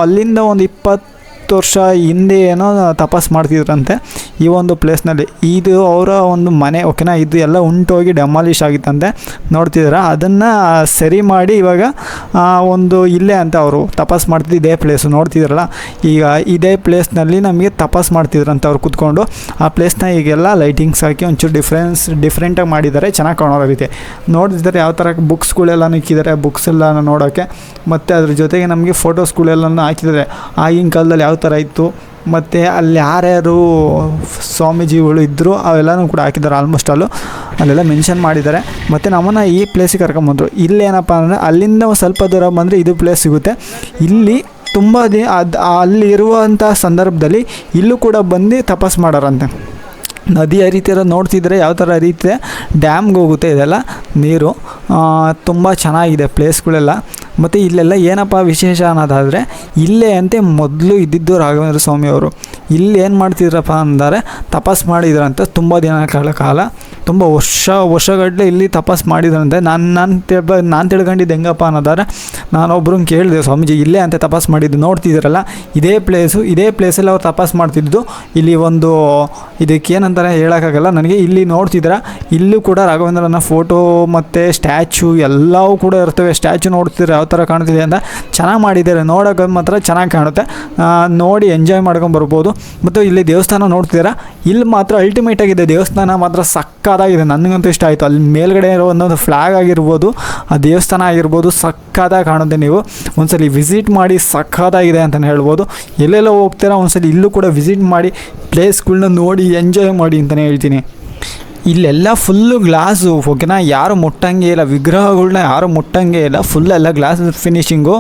ಅಲ್ಲಿಂದ ಒಂದು ಇಪ್ಪತ್ತು ವರ್ಷ ಹಿಂದೆ ಏನೋ ತಪಾಸ್ ಮಾಡ್ತಿದ್ರಂತೆ ಈ ಒಂದು ಪ್ಲೇಸ್ನಲ್ಲಿ. ಇದು ಅವರ ಒಂದು ಮನೆ, ಓಕೆನಾ? ಇದು ಎಲ್ಲ ಉಂಟೋಗಿ ಡೆಮಾಲಿಷ್ ಆಗಿತ್ತಂತೆ. ನೋಡ್ತಿದ್ದಾರೆ? ಅದನ್ನು ಸರಿ ಮಾಡಿ ಇವಾಗ ಒಂದು ಇಲ್ಲೇ ಅಂತ ಅವರು ತಪಾಸ್ ಮಾಡ್ತಿದ್ದು ಇದೇ ಪ್ಲೇಸು ನೋಡ್ತಿದ್ರಲ್ಲ ಈಗ ಇದೇ ಪ್ಲೇಸ್ನಲ್ಲಿ ನಮಗೆ ತಪಾಸ್ ಮಾಡ್ತಿದ್ರಂತೆ ಅವ್ರು ಕೂತ್ಕೊಂಡು. ಆ ಪ್ಲೇಸ್ನ ಈಗೆಲ್ಲ ಲೈಟಿಂಗ್ಸ್ ಹಾಕಿ ಒಂಚೂರು ಡಿಫ್ರೆನ್ಸ್ ಡಿಫ್ರೆಂಟಾಗಿ ಮಾಡಿದ್ದಾರೆ. ಚೆನ್ನಾಗಿ ಕಾಣೋ ರೀತಿ ನೋಡ್ತಿದ್ದಾರೆ ಯಾವ ಥರ ಬುಕ್ಸ್ಗಳೆಲ್ಲ ಇಕ್ಕಿದ್ದಾರೆ ಬುಕ್ಸ್ ಎಲ್ಲ ನೋಡೋಕ್ಕೆ ಮತ್ತು ಅದ್ರ ಜೊತೆಗೆ ನಮಗೆ ಫೋಟೋಸ್ಗಳೆಲ್ಲ ಹಾಕಿದ್ದಾರೆ. ಆಗಿನ ಕಾಲದಲ್ಲಿ ಯಾವ ಥರ ಇತ್ತು. ಮತ್ತು ಅಲ್ಲಿ ಯಾರ್ಯಾರು ಸ್ವಾಮೀಜಿಗಳು ಇದ್ದರು ಅವೆಲ್ಲನೂ ಕೂಡ ಹಾಕಿದ್ದಾರೆ ಆಲ್ಮೋಸ್ಟ್ ಅಲ್ಲೂ ಅಲ್ಲೆಲ್ಲ ಮೆನ್ಷನ್ ಮಾಡಿದ್ದಾರೆ. ಮತ್ತು ನಮ್ಮನ್ನು ಈ ಪ್ಲೇಸಿಗೆ ಕರ್ಕೊಂಬಂದರು ಇಲ್ಲೇನಪ್ಪ ಅಂದರೆ, ಅಲ್ಲಿಂದ ಒಂದು ಸ್ವಲ್ಪ ದೂರ ಬಂದರೆ ಇದು ಪ್ಲೇಸ್ ಸಿಗುತ್ತೆ. ಇಲ್ಲಿ ತುಂಬ ದಿ ಅದು ಅಲ್ಲಿರುವಂಥ ಸಂದರ್ಭದಲ್ಲಿ ಇಲ್ಲೂ ಕೂಡ ಬಂದು ತಪಸ್ ಮಾಡೋರಂತೆ. ನದಿ ಹರಿತಿರೋದು ನೋಡ್ತಿದ್ರೆ ಯಾವ ಥರ ಹರಿಯುತ್ತೆ ಡ್ಯಾಮ್ಗೆ ಹೋಗುತ್ತೆ ಇದೆಲ್ಲ, ನೀರು. ತುಂಬ ಚೆನ್ನಾಗಿದೆ ಪ್ಲೇಸ್ಗಳೆಲ್ಲ ಮತ್ತು ಇಲ್ಲೆಲ್ಲ ಏನಪ್ಪ ವಿಶೇಷ ಅನ್ನೋದಾದರೆ, ಇಲ್ಲೇ ಅಂತೆ ಮೊದಲು ಇದ್ದಿದ್ದು ರಾಘವೇಂದ್ರ ಸ್ವಾಮಿಯವರು ಇಲ್ಲಿ ಏನು ಮಾಡ್ತಿದ್ರಪ್ಪ ಅಂದರೆ, ತಪಸ್ ಮಾಡಿದ್ರಂತೆ ತುಂಬ ದಿನಗಳ ಕಾಲ. ತುಂಬ ವರ್ಷ ವರ್ಷಗಟ್ಟಲೆ ಇಲ್ಲಿ ತಪಾಸ್ ಮಾಡಿದ್ರಂತೆ ನಾನು ನಾನು ತಿಳ್ಬ, ನಾನು ತಿಳ್ಕೊಂಡಿದ್ದು ಹೆಂಗಪ್ಪ ಅನ್ನೋದಾದ್ರೆ, ನಾನೊಬ್ರನ್ನ ಕೇಳಿದೆ, ಸ್ವಾಮೀಜಿ ಇಲ್ಲೇ ಅಂತ ತಪಾಸ್ ಮಾಡಿದ್ದು. ನೋಡ್ತಿದ್ದೀರಲ್ಲ, ಇದೇ ಪ್ಲೇಸು ಇದೇ ಪ್ಲೇಸಲ್ಲಿ ಅವ್ರು ತಪಾಸ್ ಮಾಡ್ತಿದ್ದು. ಇಲ್ಲಿ ಒಂದು, ಇದಕ್ಕೆ ಏನಂತಾರೆ ಹೇಳೋಕ್ಕಾಗಲ್ಲ. ನನಗೆ ಇಲ್ಲಿ ನೋಡ್ತಿದ್ರ ಇಲ್ಲೂ ಕೂಡ ರಾಘವೇಂದ್ರನ ಫೋಟೋ ಮತ್ತು ಸ್ಟ್ಯಾಚು ಎಲ್ಲವೂ ಕೂಡ ಇರ್ತವೆ. ಸ್ಟ್ಯಾಚು ನೋಡ್ತಿದ್ರೆ ಯಾವ ಥರ ಕಾಣ್ತಿದೆ ಅಂತ. ಚೆನ್ನಾಗಿ ಮಾಡಿದ್ದಾರೆ. ನೋಡೋಕೆ ಮಾತ್ರ ಚೆನ್ನಾಗಿ ಕಾಣುತ್ತೆ. ನೋಡಿ ಎಂಜಾಯ್ ಮಾಡ್ಕೊಂಡು ಬರ್ಬೋದು. ಮತ್ತು ಇಲ್ಲಿ ದೇವಸ್ಥಾನ ನೋಡ್ತಿದ್ದೀರಾ, ಇಲ್ಲಿ ಮಾತ್ರ ಅಲ್ಟಿಮೇಟಾಗಿದೆ ದೇವಸ್ಥಾನ ಮಾತ್ರ ಸಕ್ಕತ್ತಾಗಿದೆ ನನಗಂತೂ ಇಷ್ಟ ಆಯಿತು. ಅಲ್ಲಿ ಮೇಲ್ಗಡೆ ಇರೋ ಒಂದೊಂದು ಫ್ಲ್ಯಾಗ್ ಆಗಿರ್ಬೋದು, ಆ ದೇವಸ್ಥಾನ ಆಗಿರ್ಬೋದು ಸಕ್ಕತ್ತಾಗಿ ಕಾಣುತ್ತೆ ನೀವು. ಒಂದ್ಸಲಿ ವಿಸಿಟ್ ಮಾಡಿ ಸಕ್ಕತ್ತಾಗಿದೆ ಅಂತಲೇ ಹೇಳ್ಬೋದು. ಎಲ್ಲೆಲ್ಲೋ ಹೋಗ್ತೀರಾ, ಒಂದ್ಸಲ ಇಲ್ಲೂ ಕೂಡ ವಿಸಿಟ್ ಮಾಡಿ ಪ್ಲೇಸ್ಗಳನ್ನ ನೋಡಿ ಎಂಜಾಯ್ ಮಾಡಿ ಅಂತಲೇ ಹೇಳ್ತೀನಿ. ಇಲ್ಲೆಲ್ಲ ಫುಲ್ಲು ಗ್ಲಾಸು ಓಕೆನಾ ಯಾರು ಮುಟ್ಟಂಗೆ ಇಲ್ಲ. ವಿಗ್ರಹಗಳನ್ನ ಯಾರು ಮುಟ್ಟಂಗೆ ಇಲ್ಲ. ಫುಲ್ ಎಲ್ಲ ಗ್ಲಾಸ್ ಫಿನಿಶಿಂಗು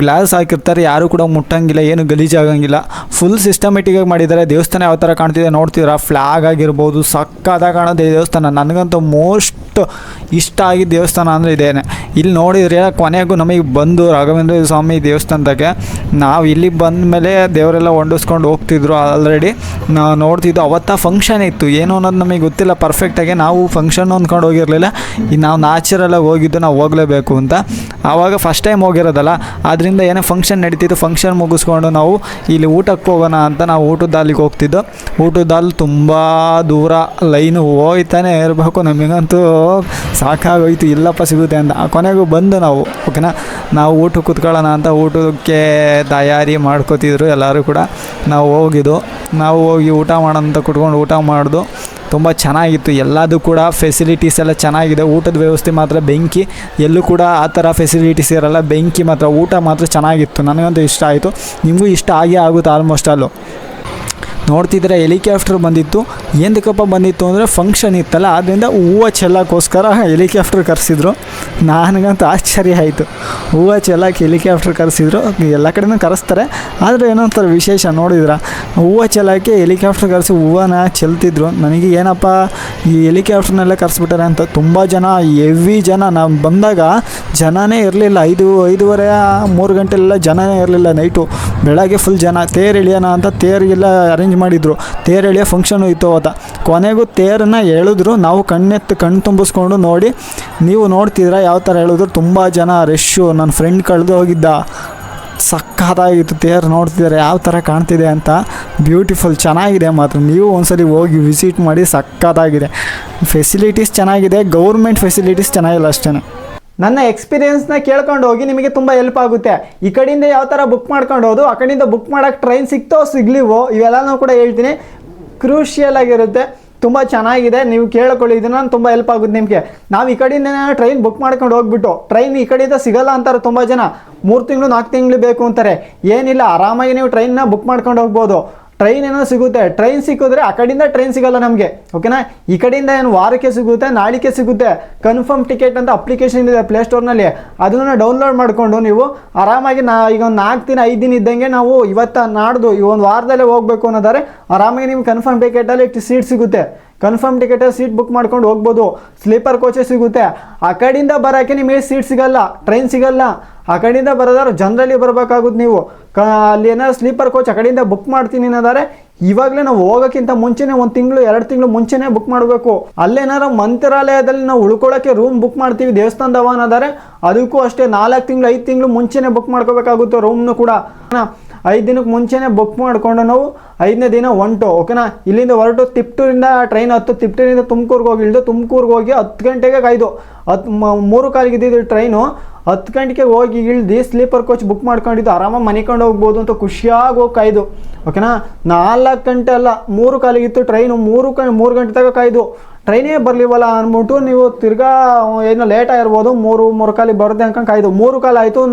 ಗ್ಲಾಸ್ ಹಾಕಿರ್ತಾರೆ. ಯಾರು ಕೂಡ ಮುಟ್ಟಂಗಿಲ್ಲ. ಏನು ಗಲೀಜಾಗಂಗಿಲ್ಲ. ಫುಲ್ ಸಿಸ್ಟಮೆಟಿಕಾಗಿ ಮಾಡಿದ್ದಾರೆ. ದೇವಸ್ಥಾನ ಯಾವ ಥರ ಕಾಣ್ತಿದೆ ನೋಡ್ತಿದ್ರಾ ಫ್ಲಾಗ್ ಆಗಿರ್ಬೋದು ಸಕ್ಕತ್ತಾಗಿ ಕಾಣೋದು ದೇವಸ್ಥಾನ. ನನಗಂತೂ ಮೋಸ್ಟ್ ಇಷ್ಟ ಆಗಿದ್ದ ದೇವಸ್ಥಾನ ಅಂದರೆ ಇದೇನೆ. ಇಲ್ಲಿ ನೋಡಿದ್ರೆ ಕೊನೆಗೂ ನಮಗೆ ಬಂದು ರಾಘವೇಂದ್ರ ಸ್ವಾಮಿ ದೇವಸ್ಥಾನದಾಗೆ ನಾವು ಇಲ್ಲಿ ಬಂದ ಮೇಲೆ ದೇವರೆಲ್ಲ ಹೊಂಡಿಸ್ಕೊಂಡು ಹೋಗ್ತಿದ್ರು ಆಲ್ರೆಡಿ ನೋಡ್ತಿದ್ದು ಅವತ್ತ ಫಂಕ್ಷನ್ ಇತ್ತು. ಏನು ಅನ್ನೋದು ನಮಗೆ ಗೊತ್ತಿಲ್ಲ. ಪರ್ಫೆಕ್ಟಾಗಿ ನಾವು ಫಂಕ್ಷನ್ ಅಂದ್ಕೊಂಡು ಹೋಗಿರಲಿಲ್ಲ. ಈಗ ನಾವು ನ್ಯಾಚುರಲಾಗಿ ಹೋಗಿದ್ದು ನಾವು ಹೋಗಲೇಬೇಕು ಅಂತ. ಆವಾಗ ಫಸ್ಟ್ ಟೈಮ್ ಹೋಗಿರೋದಲ್ಲ ಆದ್ದರಿಂದ ಏನೋ ಫಂಕ್ಷನ್ ನಡೀತಿತ್ತು ಫಂಕ್ಷನ್ ಮುಗಿಸ್ಕೊಂಡು ನಾವು ಇಲ್ಲಿ ಊಟಕ್ಕೆ ಹೋಗೋಣ ಅಂತ ನಾವು ಊಟದ ಅಲ್ಲಿಗೆ ಹೋಗ್ತಿದ್ದು. ಊಟದ ಅಲ್ಲಿ ತುಂಬ ದೂರ, ಲೈನು ಹೋಯ್ತಾನೆ ಇರಬೇಕು ನಮಗಂತೂ. ಸಾಕಾಗೋಯ್ತು, ಇಲ್ಲಪ್ಪ ಸಿಗುತ್ತೆ ಅಂತ. ಕೊನೆಗೂ ಬಂದು ನಾವು ಓಕೆನಾ ನಾವು ಊಟಕ್ಕೆ ಕುತ್ಕೊಳ್ಳೋಣ ಅಂತ ಊಟಕ್ಕೆ ತಯಾರಿ ಮಾಡ್ಕೋತಿದ್ರು ಎಲ್ಲರೂ ಕೂಡ. ನಾವು ಹೋಗಿದ್ದು. ನಾವು ಹೋಗಿ ಊಟ ಮಾಡೋಣ ಅಂತ ಕುಟ್ಕೊಂಡು ಊಟ ಮಾಡ್ದು. ತುಂಬ ಚೆನ್ನಾಗಿತ್ತು. ಎಲ್ಲದೂ ಕೂಡ ಫೆಸಿಲಿಟೀಸ್ ಎಲ್ಲ ಚೆನ್ನಾಗಿದೆ. ಊಟದ ವ್ಯವಸ್ಥೆ ಮಾತ್ರ ಬೆಂಕಿ, ಎಲ್ಲೂ ಕೂಡ ಆ ಥರ ಫೆಸಿಲಿಟೀಸ್ ಇರಲ್ಲ. ಬೆಂಕಿ ಮಾತ್ರ, ಊಟ ಮಾತ್ರ ಚೆನ್ನಾಗಿತ್ತು. ನನಗಂತೂ ಇಷ್ಟ ಆಯಿತು. ನಿಮಗೂ ಇಷ್ಟ ಆಗೇ ಆಗುತ್ತೆ ಆಲ್ಮೋಸ್ಟ್ ಅಲ್ಲೂ ನೋಡ್ತಿದ್ರೆ ಹೆಲಿಕಾಪ್ಟರ್ ಬಂದಿತ್ತು. ಎಂದಕ್ಕಪ್ಪ ಬಂದಿತ್ತು ಅಂದರೆ ಫಂಕ್ಷನ್ ಇತ್ತಲ್ಲ ಆದ್ದರಿಂದ ಹೂವು ಚೆಲ್ಲಕ್ಕೋಸ್ಕರ ಹೆಲಿಕಾಪ್ಟರ್ ಕರೆಸಿದ್ರು. ನನಗಂತೂ ಆಶ್ಚರ್ಯ ಆಯಿತು. ಹೂವು ಚೆಲ್ಲಕ್ಕೆ ಹೆಲಿಕಾಪ್ಟರ್ ಕರೆಸಿದ್ರು. ಎಲ್ಲ ಕಡೆನೂ ಕರೆಸ್ತಾರೆ. ಆದರೆ ಏನೋ ಒಂಥರ ವಿಶೇಷ ನೋಡಿದ್ರ? ಹೂವು ಚೆಲ್ಲಕ್ಕೆ ಹೆಲಿಕಾಪ್ಟರ್ ಕರೆಸಿ ಹೂವನ್ನ ಚೆಲ್ತಿದ್ರು. ನನಗೆ ಏನಪ್ಪ, ಈ ಹೆಲಿಕಾಪ್ಟರ್ನೆಲ್ಲ ಕರೆಸ್ಬಿಟ್ಟಾರೆ ಅಂತ ತುಂಬ ಜನ ಹೆವಿ ಜನ. ನಾವು ಬಂದಾಗ ಜನನೇ ಇರಲಿಲ್ಲ. ಐದು, ಐದೂವರೆ, ಮೂರು ಗಂಟೆಲೆಲ್ಲ ಜನನೇ ಇರಲಿಲ್ಲ ನೈಟು. ಬೆಳಗ್ಗೆ ಫುಲ್ ಜನ, ತೇರು ಇಳಿಯೋಣ ಅಂತ ತೇರಿಗೆಲ್ಲ ಅರೇಂಜ್ ಮಾಡಿದ್ರು. ತೇರು ಎಳೆಯೋ ಫಂಕ್ಷನು ಇತ್ತು ಅವತ್ತ ಕೊನೆಗೂ ತೇರನ್ನು ಎಳೆದ್ರು. ನಾವು ಕಣ್ಣೆತ್ತು ಕಣ್ಣು ತುಂಬಿಸ್ಕೊಂಡು ನೋಡಿ, ನೀವು ನೋಡ್ತಿದ್ರ ಯಾವ ಥರ ಹೇಳಿದ್ರು ತುಂಬ ಜನ ರಶ್ಶು ನನ್ನ ಫ್ರೆಂಡ್ ಕಳೆದು ಹೋಗಿದ್ದ. ಸಕ್ಕತ್ತಾಗಿತ್ತು ತೇರು, ನೋಡ್ತಿದ್ದಾರೆ ಯಾವ ಥರ ಕಾಣ್ತಿದೆ ಅಂತ. ಬ್ಯೂಟಿಫುಲ್ ಚೆನ್ನಾಗಿದೆ ಮಾತ್ರ. ನೀವು ಒಂದ್ಸಲಿ ಹೋಗಿ ವಿಸಿಟ್ ಮಾಡಿ ಸಕ್ಕತ್ತಾಗಿದೆ ಫೆಸಿಲಿಟೀಸ್ ಚೆನ್ನಾಗಿದೆ. ಗೌರ್ಮೆಂಟ್ ಫೆಸಿಲಿಟೀಸ್ ಚೆನ್ನಾಗಿಲ್ಲ ಅಷ್ಟೇ ನನ್ನ ಎಕ್ಸ್ಪೀರಿಯನ್ಸ್ನ ಕೇಳ್ಕೊಂಡು ಹೋಗಿ ನಿಮಗೆ ತುಂಬ ಹೆಲ್ಪ್ ಆಗುತ್ತೆ. ಈ ಕಡೆಯಿಂದ ಯಾವ ಥರ ಬುಕ್ ಮಾಡ್ಕೊಂಡು ಹೋದು, ಆ ಕಡೆಯಿಂದ ಬುಕ್ ಮಾಡೋಕ್ಕೆ ಟ್ರೈನ್ ಸಿಗ್ತೋ ಸಿಗ್ಲಿವೋ, ಇವೆಲ್ಲನೂ ಕೂಡ ಹೇಳ್ತೀನಿ. ಕ್ರೂಷಿಯಲ್ ಆಗಿರುತ್ತೆ. ತುಂಬ ಚೆನ್ನಾಗಿದೆ. ನೀವು ಕೇಳ್ಕೊಳ್ಳಿ, ಇದನ್ನ ತುಂಬ ಹೆಲ್ಪ್ ಆಗುತ್ತೆ ನಿಮಗೆ. ನಾವು ಈ ಕಡೆಯಿಂದ ಟ್ರೈನ್ ಬುಕ್ ಮಾಡ್ಕೊಂಡು ಹೋಗ್ಬಿಟ್ಟು ಟ್ರೈನ್ ಈ ಕಡೆಯಿಂದ ಸಿಗಲ್ಲ ಅಂತಾರೆ ತುಂಬ ಜನ. ಮೂರು ತಿಂಗಳು, ನಾಲ್ಕು ತಿಂಗಳು ಬೇಕು ಅಂತಾರೆ. ಏನಿಲ್ಲ, ಆರಾಮಾಗಿ ನೀವು ಟ್ರೈನ್ನ ಬುಕ್ ಮಾಡ್ಕೊಂಡು ಹೋಗ್ಬೋದು. ಟ್ರೈನ್ ಏನೋ ಸಿಗುತ್ತೆ. ಟ್ರೈನ್ ಸಿಕ್ಕಿದ್ರೆ ಆ ಕಡೆಯಿಂದ ಟ್ರೈನ್ ಸಿಗಲ್ಲ ನಮಗೆ. ಓಕೆನಾ ಈ ಕಡೆಯಿಂದ ಏನು ವಾರಕ್ಕೆ ಸಿಗುತ್ತೆ, ನಾಳಿಕೆ ಸಿಗುತ್ತೆ. ಕನ್ಫರ್ಮ್ ಟಿಕೆಟ್ ಅಂತ ಅಪ್ಲಿಕೇಶನ್ ಇದೆ ಪ್ಲೇಸ್ಟೋರ್ನಲ್ಲಿ ಅದನ್ನು ಡೌನ್ಲೋಡ್ ಮಾಡಿಕೊಂಡು ನೀವು ಆರಾಮಾಗಿ ನಾ ಈಗ ಒಂದು ನಾಲ್ಕು ದಿನ, ಐದು ದಿನ ಇದ್ದಂಗೆ ನಾವು ಇವತ್ತು ನಾಡ್ದು ಈ ಒಂದು ವಾರದಲ್ಲೇ ಹೋಗಬೇಕು ಅನ್ನೋದಾದ್ರೆ ಆರಾಮಾಗಿ ನಿಮ್ಗೆ ಕನ್ಫರ್ಮ್ ಟಿಕೆಟಲ್ಲಿ ಸೀಟ್ ಸಿಗುತ್ತೆ. ಕನ್ಫರ್ಮ್ ಟಿಕೆಟ್ ಸೀಟ್ ಬುಕ್ ಮಾಡ್ಕೊಂಡು ಹೋಗ್ಬೋದು. ಸ್ಲೀಪರ್ ಕೋಚೆ ಸಿಗುತ್ತೆ. ಆ ಕಡೆಯಿಂದ ಬರೋಕ್ಕೆ ನಿಮಗೆ ಸೀಟ್ ಸಿಗಲ್ಲ ಟ್ರೈನ್ ಸಿಗಲ್ಲ. ಆ ಕಡೆಯಿಂದ ಬರೋದಾದ್ರೆ ಜನರಲ್ಲಿ ಬರಬೇಕಾಗುತ್ತೆ ನೀವು. ಕ, ಅಲ್ಲಿ ಏನಾದ್ರು ಸ್ಲೀಪರ್ ಕೋಚ್ ಆ ಕಡೆಯಿಂದ ಬುಕ್ ಮಾಡ್ತೀನಿ ಅನ್ನೋದಾದ್ರೆ, ಇವಾಗಲೇ ನಾವು ಹೋಗೋಕ್ಕಿಂತ ಮುಂಚೆನೇ ಒಂದು ತಿಂಗಳು, ಎರಡು ತಿಂಗಳು ಮುಂಚೆನೇ ಬುಕ್ ಮಾಡಬೇಕು. ಅಲ್ಲೇನಾರು ಮಂತ್ರಾಲಯದಲ್ಲಿ ನಾವು ಉಳ್ಕೊಳ್ಳೋಕ್ಕೆ ರೂಮ್ ಬುಕ್ ಮಾಡ್ತೀವಿ ದೇವಸ್ಥಾನದವ ಅನ್ನೋದಾದ್ರೆ, ಅದಕ್ಕೂ ಅಷ್ಟೇ ನಾಲ್ಕು ತಿಂಗಳು, ಐದು ತಿಂಗಳು ಮುಂಚೆನೇ ಬುಕ್ ಮಾಡ್ಕೋಬೇಕಾಗುತ್ತೆ ರೂಮ್ನು ಕೂಡ. ಐದು ದಿನಕ್ಕೆ ಮುಂಚೆನೇ ಬುಕ್ ಮಾಡಿಕೊಂಡು ನಾವು ಐದನೇ ದಿನ ಹೊಂಟು ಓಕೆನಾ ಇಲ್ಲಿಂದ ಹೊರಟು ತಿಪ್ಟೂರಿಂದ ಟ್ರೈನ್ ಹತ್ತು, ತಿಪ್ಟೂರಿಂದ ತುಮಕೂರ್ಗೆ ಹೋಗಿ ಇಳಿದು ತುಮಕೂರಿಗೆ ಹೋಗಿ ಹತ್ತು ಗಂಟೆಗೆ ಕಾಯ್ದು. ಹತ್ತು ಮೂರು ಕಾಲಿಗೆ ಇದ್ದಿದ್ದು ಟ್ರೈನು ಹತ್ತು ಗಂಟೆಗೆ ಹೋಗಿ ಇಳ್ದು ಸ್ಲೀಪರ್ ಕೋಚ್ ಬುಕ್ ಮಾಡ್ಕೊಂಡಿದ್ದು, ಆರಾಮಾಗಿ ಮನಿಕೊಂಡು ಹೋಗ್ಬೋದು ಅಂತ ಖುಷಿಯಾಗಿ ಹೋಗಿ ಕಾಯ್ದು ಓಕೆನಾ ನಾಲ್ಕು ಗಂಟೆ ಅಲ್ಲ, ಮೂರು ಕಾಲಿಗಿತ್ತು ಟ್ರೈನು ಮೂರು ಕ, ಮೂರು ಗಂಟೆ ತನಕ ಕಾಯ್ದು. ಟ್ರೈನೇ ಬರಲಿವಲ್ಲ ಅಂದ್ಬಿಟ್ಟು ನೀವು ತಿರ್ಗಾ, ಏನೋ ಲೇಟ್ ಆಗಿರ್ಬೋದು, ಮೂರು ಮೂರು ಕಾಲಿಗೆ ಬರುತ್ತೆ ಅನ್ಕೊಂಡು ಕಾಯ್ದು. ಮೂರು ಕಾಲ ಆಯಿತು,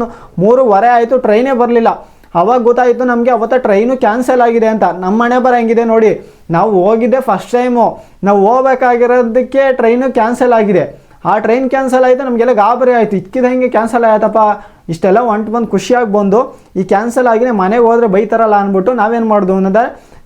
ಮೂರುವರೆ ಆಯಿತು ಟ್ರೈನೇ ಬರಲಿಲ್ಲ. ಅವಾಗ ಗೊತ್ತಾಯಿತು ನಮಗೆ ಅವತ್ತ ಟ್ರೈನು ಕ್ಯಾನ್ಸಲ್ ಆಗಿದೆ ಅಂತ. ನಮ್ಮ ಮನೆ ಬರ ಹೆಂಗಿದೆ ನೋಡಿ, ನಾವು ಹೋಗಿದ್ದೆ ಫಸ್ಟ್ ಟೈಮು ನಾವು ಹೋಗ್ಬೇಕಾಗಿರೋದಕ್ಕೆ ಟ್ರೈನು ಕ್ಯಾನ್ಸಲ್ ಆಗಿದೆ. ಆ ಟ್ರೈನ್ ಕ್ಯಾನ್ಸಲ್ ಆಯಿತು, ನಮಗೆಲ್ಲ ಗಾಬರಿ ಆಯಿತು. ಇಕ್ಕಿದ ಹೆಂಗೆ ಕ್ಯಾನ್ಸಲ್ ಆಯ್ತಪ್ಪ? ಇಷ್ಟೆಲ್ಲ ಹೊಂಟು ಬಂದು ಖುಷಿಯಾಗಿ ಬಂದು, ಈ ಕ್ಯಾನ್ಸಲ್ ಆಗಿದೆ, ಮನೆಗೆ ಹೋದ್ರೆ ಬೈತಾರಲ್ಲ ಅಂದ್ಬಿಟ್ಟು ನಾವೇನು ಮಾಡೋದು ಅನ್ನೋದ,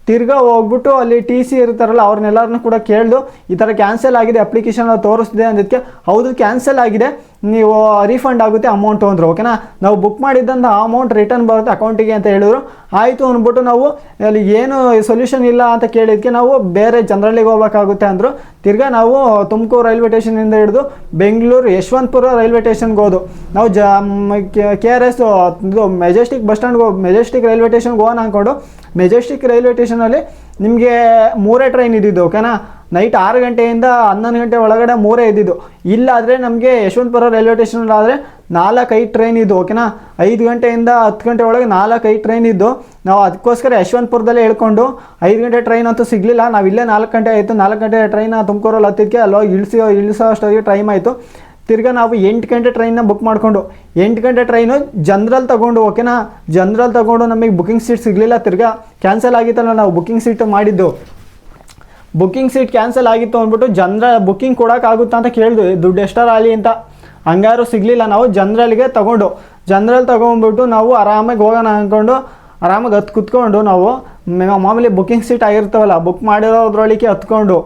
ತಿರ್ಗಾ ಹೋಗ್ಬಿಟ್ಟು ಅಲ್ಲಿ ಟಿ ಸಿ ಇರ್ತಾರಲ್ಲ ಅವ್ರನ್ನೆಲ್ಲರನ್ನೂ ಕೂಡ ಕೇಳ್ದು, ಈ ಥರ ಕ್ಯಾನ್ಸಲ್ ಆಗಿದೆ ಅಪ್ಲಿಕೇಶನ್ ತೋರಿಸ್ತಿದೆ ಅಂದಕ್ಕೆ ಹೌದು ಕ್ಯಾನ್ಸಲ್ ಆಗಿದೆ. ನೀವು ರೀಫಂಡ್ ಆಗುತ್ತೆ ಅಮೌಂಟು ಅಂದರು ಓಕೆನಾ ನಾವು ಬುಕ್ ಮಾಡಿದ್ದಂಥ ಅಮೌಂಟ್ ರಿಟರ್ನ್ ಬರುತ್ತೆ ಅಕೌಂಟಿಗೆ ಅಂತ ಹೇಳಿದ್ರು. ಆಯಿತು ಅಂದ್ಬಿಟ್ಟು ನಾವು ಅಲ್ಲಿ ಏನು ಸೊಲ್ಯೂಷನ್ ಇಲ್ಲ ಅಂತ ಕೇಳಿದ್ಕೆ ನಾವು ಬೇರೆ ಜನರಲ್ಲಿಗೆ ಹೋಗ್ಬೇಕಾಗುತ್ತೆ ಅಂದರು. ತಿರ್ಗಾ ನಾವು ತುಮಕೂರು ರೈಲ್ವೆ ಸ್ಟೇಷನಿಂದ ಹಿಡಿದು ಬೆಂಗಳೂರು ಯಶವಂತಪುರ ರೈಲ್ವೆ ಸ್ಟೇಷನ್ಗೆ ಹೋದು. ನಾವು ಜ ಕೆ ಆರ್ ಎಸ್ ಇದು ಮೆಜೆಸ್ಟಿಕ್ ಬಸ್ ಸ್ಟ್ಯಾಂಡ್ಗೆ ಮೆಜೆಸ್ಟಿಕ್ ರೈಲ್ವೆ ಸ್ಟೇಷನ್ಗೆ ಹೋಗೋಣ ಅಂದ್ಕೊಂಡು ಮೆಜೆಸ್ಟಿಕ್ ರೈಲ್ವೆ ಸ್ಟೇಷನಲ್ಲಿ ನಿಮಗೆ ಮೂರೇ ಟ್ರೈನ್ ಇದ್ದಿದ್ದು ಓಕೆನಾ ನೈಟ್ ಆರು ಗಂಟೆಯಿಂದ ಹನ್ನೊಂದು ಗಂಟೆ ಒಳಗಡೆ ಮೂರೇ ಇದ್ದಿದ್ದು. ಇಲ್ಲಾದರೆ ನಮಗೆ ಯಶವಂತಪುರ ರೈಲ್ವೆ ಸ್ಟೇಷನ್ ಆದರೆ ನಾಲ್ಕು ಐದು ಟ್ರೈನ್ ಇದ್ದು ಓಕೆನಾ ಐದು ಗಂಟೆಯಿಂದ ಹತ್ತು ಗಂಟೆ ಒಳಗೆ ನಾಲ್ಕು ಐದು ಟ್ರೈನ್ ಇದ್ದು. ನಾವು ಅದಕ್ಕೋಸ್ಕರ ಯಶವಂತಪುರದಲ್ಲೇ ಹೇಳ್ಕೊಂಡು, ಐದು ಗಂಟೆ ಟ್ರೈನ್ ಅಂತೂ ಸಿಗಲಿಲ್ಲ. ನಾವು ಇಲ್ಲೇ ನಾಲ್ಕು ಗಂಟೆ ಆಯಿತು. ನಾಲ್ಕು ಗಂಟೆ ಟ್ರೈನ್ ತುಮಕೂರಲ್ಲಿ ಹತ್ತಿದ್ದಕ್ಕೆ ಅಲ್ಲೋಗಿ ಇಳಿಸಿ, ಇಳಿಸೋ ಅಷ್ಟೊತ್ತಿಗೆ ಟೈಮ್ ಆಯಿತು. ತಿರ್ಗಾ ನಾವು ಎಂಟು ಗಂಟೆ ಟ್ರೈನ್ನ ಬುಕ್ ಮಾಡಿಕೊಂಡು, ಎಂಟು ಗಂಟೆ ಟ್ರೈನು ಜನ್ರಲ್ ತಗೊಂಡು ಓಕೆನಾ ಜನ್ರಲ್ ತಗೊಂಡು ನಮಗೆ ಬುಕಿಂಗ್ ಸೀಟ್ ಸಿಗಲಿಲ್ಲ. ತಿರ್ಗಾ ಕ್ಯಾನ್ಸಲ್ ಆಗಿತ್ತಲ್ಲ ನಾವು ಬುಕಿಂಗ್ ಸೀಟ್ ಮಾಡಿದ್ದು. ಬುಕ್ಕಿಂಗ್ ಸೀಟ್ ಕ್ಯಾನ್ಸಲ್ ಆಗಿತ್ತು ಅಂದ್ಬಿಟ್ಟು ಜನರ ಬುಕ್ಕಿಂಗ್ ಕೊಡೋಕ್ಕಾಗುತ್ತಾ ಅಂತ ಕೇಳಿದ್ವಿ ದುಡ್ಡು ಎಷ್ಟಾರಾಗಲಿ ಅಂತ. ಹಂಗಾರು ಸಿಗಲಿಲ್ಲ. ನಾವು ಜನರಲ್ಗೆ ತಗೊಂಡು ಜನರಲ್ ತಗೊಂಡ್ಬಿಟ್ಟು ನಾವು ಆರಾಮಾಗಿ ಹೋಗೋಣ ಅಂದ್ಕೊಂಡು ಆರಾಮಾಗಿ ಹತ್ತು ಕುತ್ಕೊಂಡು ನಾವು ಮಾಮೂಲಿ ಬುಕ್ಕಿಂಗ್ ಸೀಟ್ ಆಗಿರ್ತಾವಲ್ಲ, ಬುಕ್ ಮಾಡಿರೋದ್ರೊಳಗೆ ಹತ್ಕೊಂಡು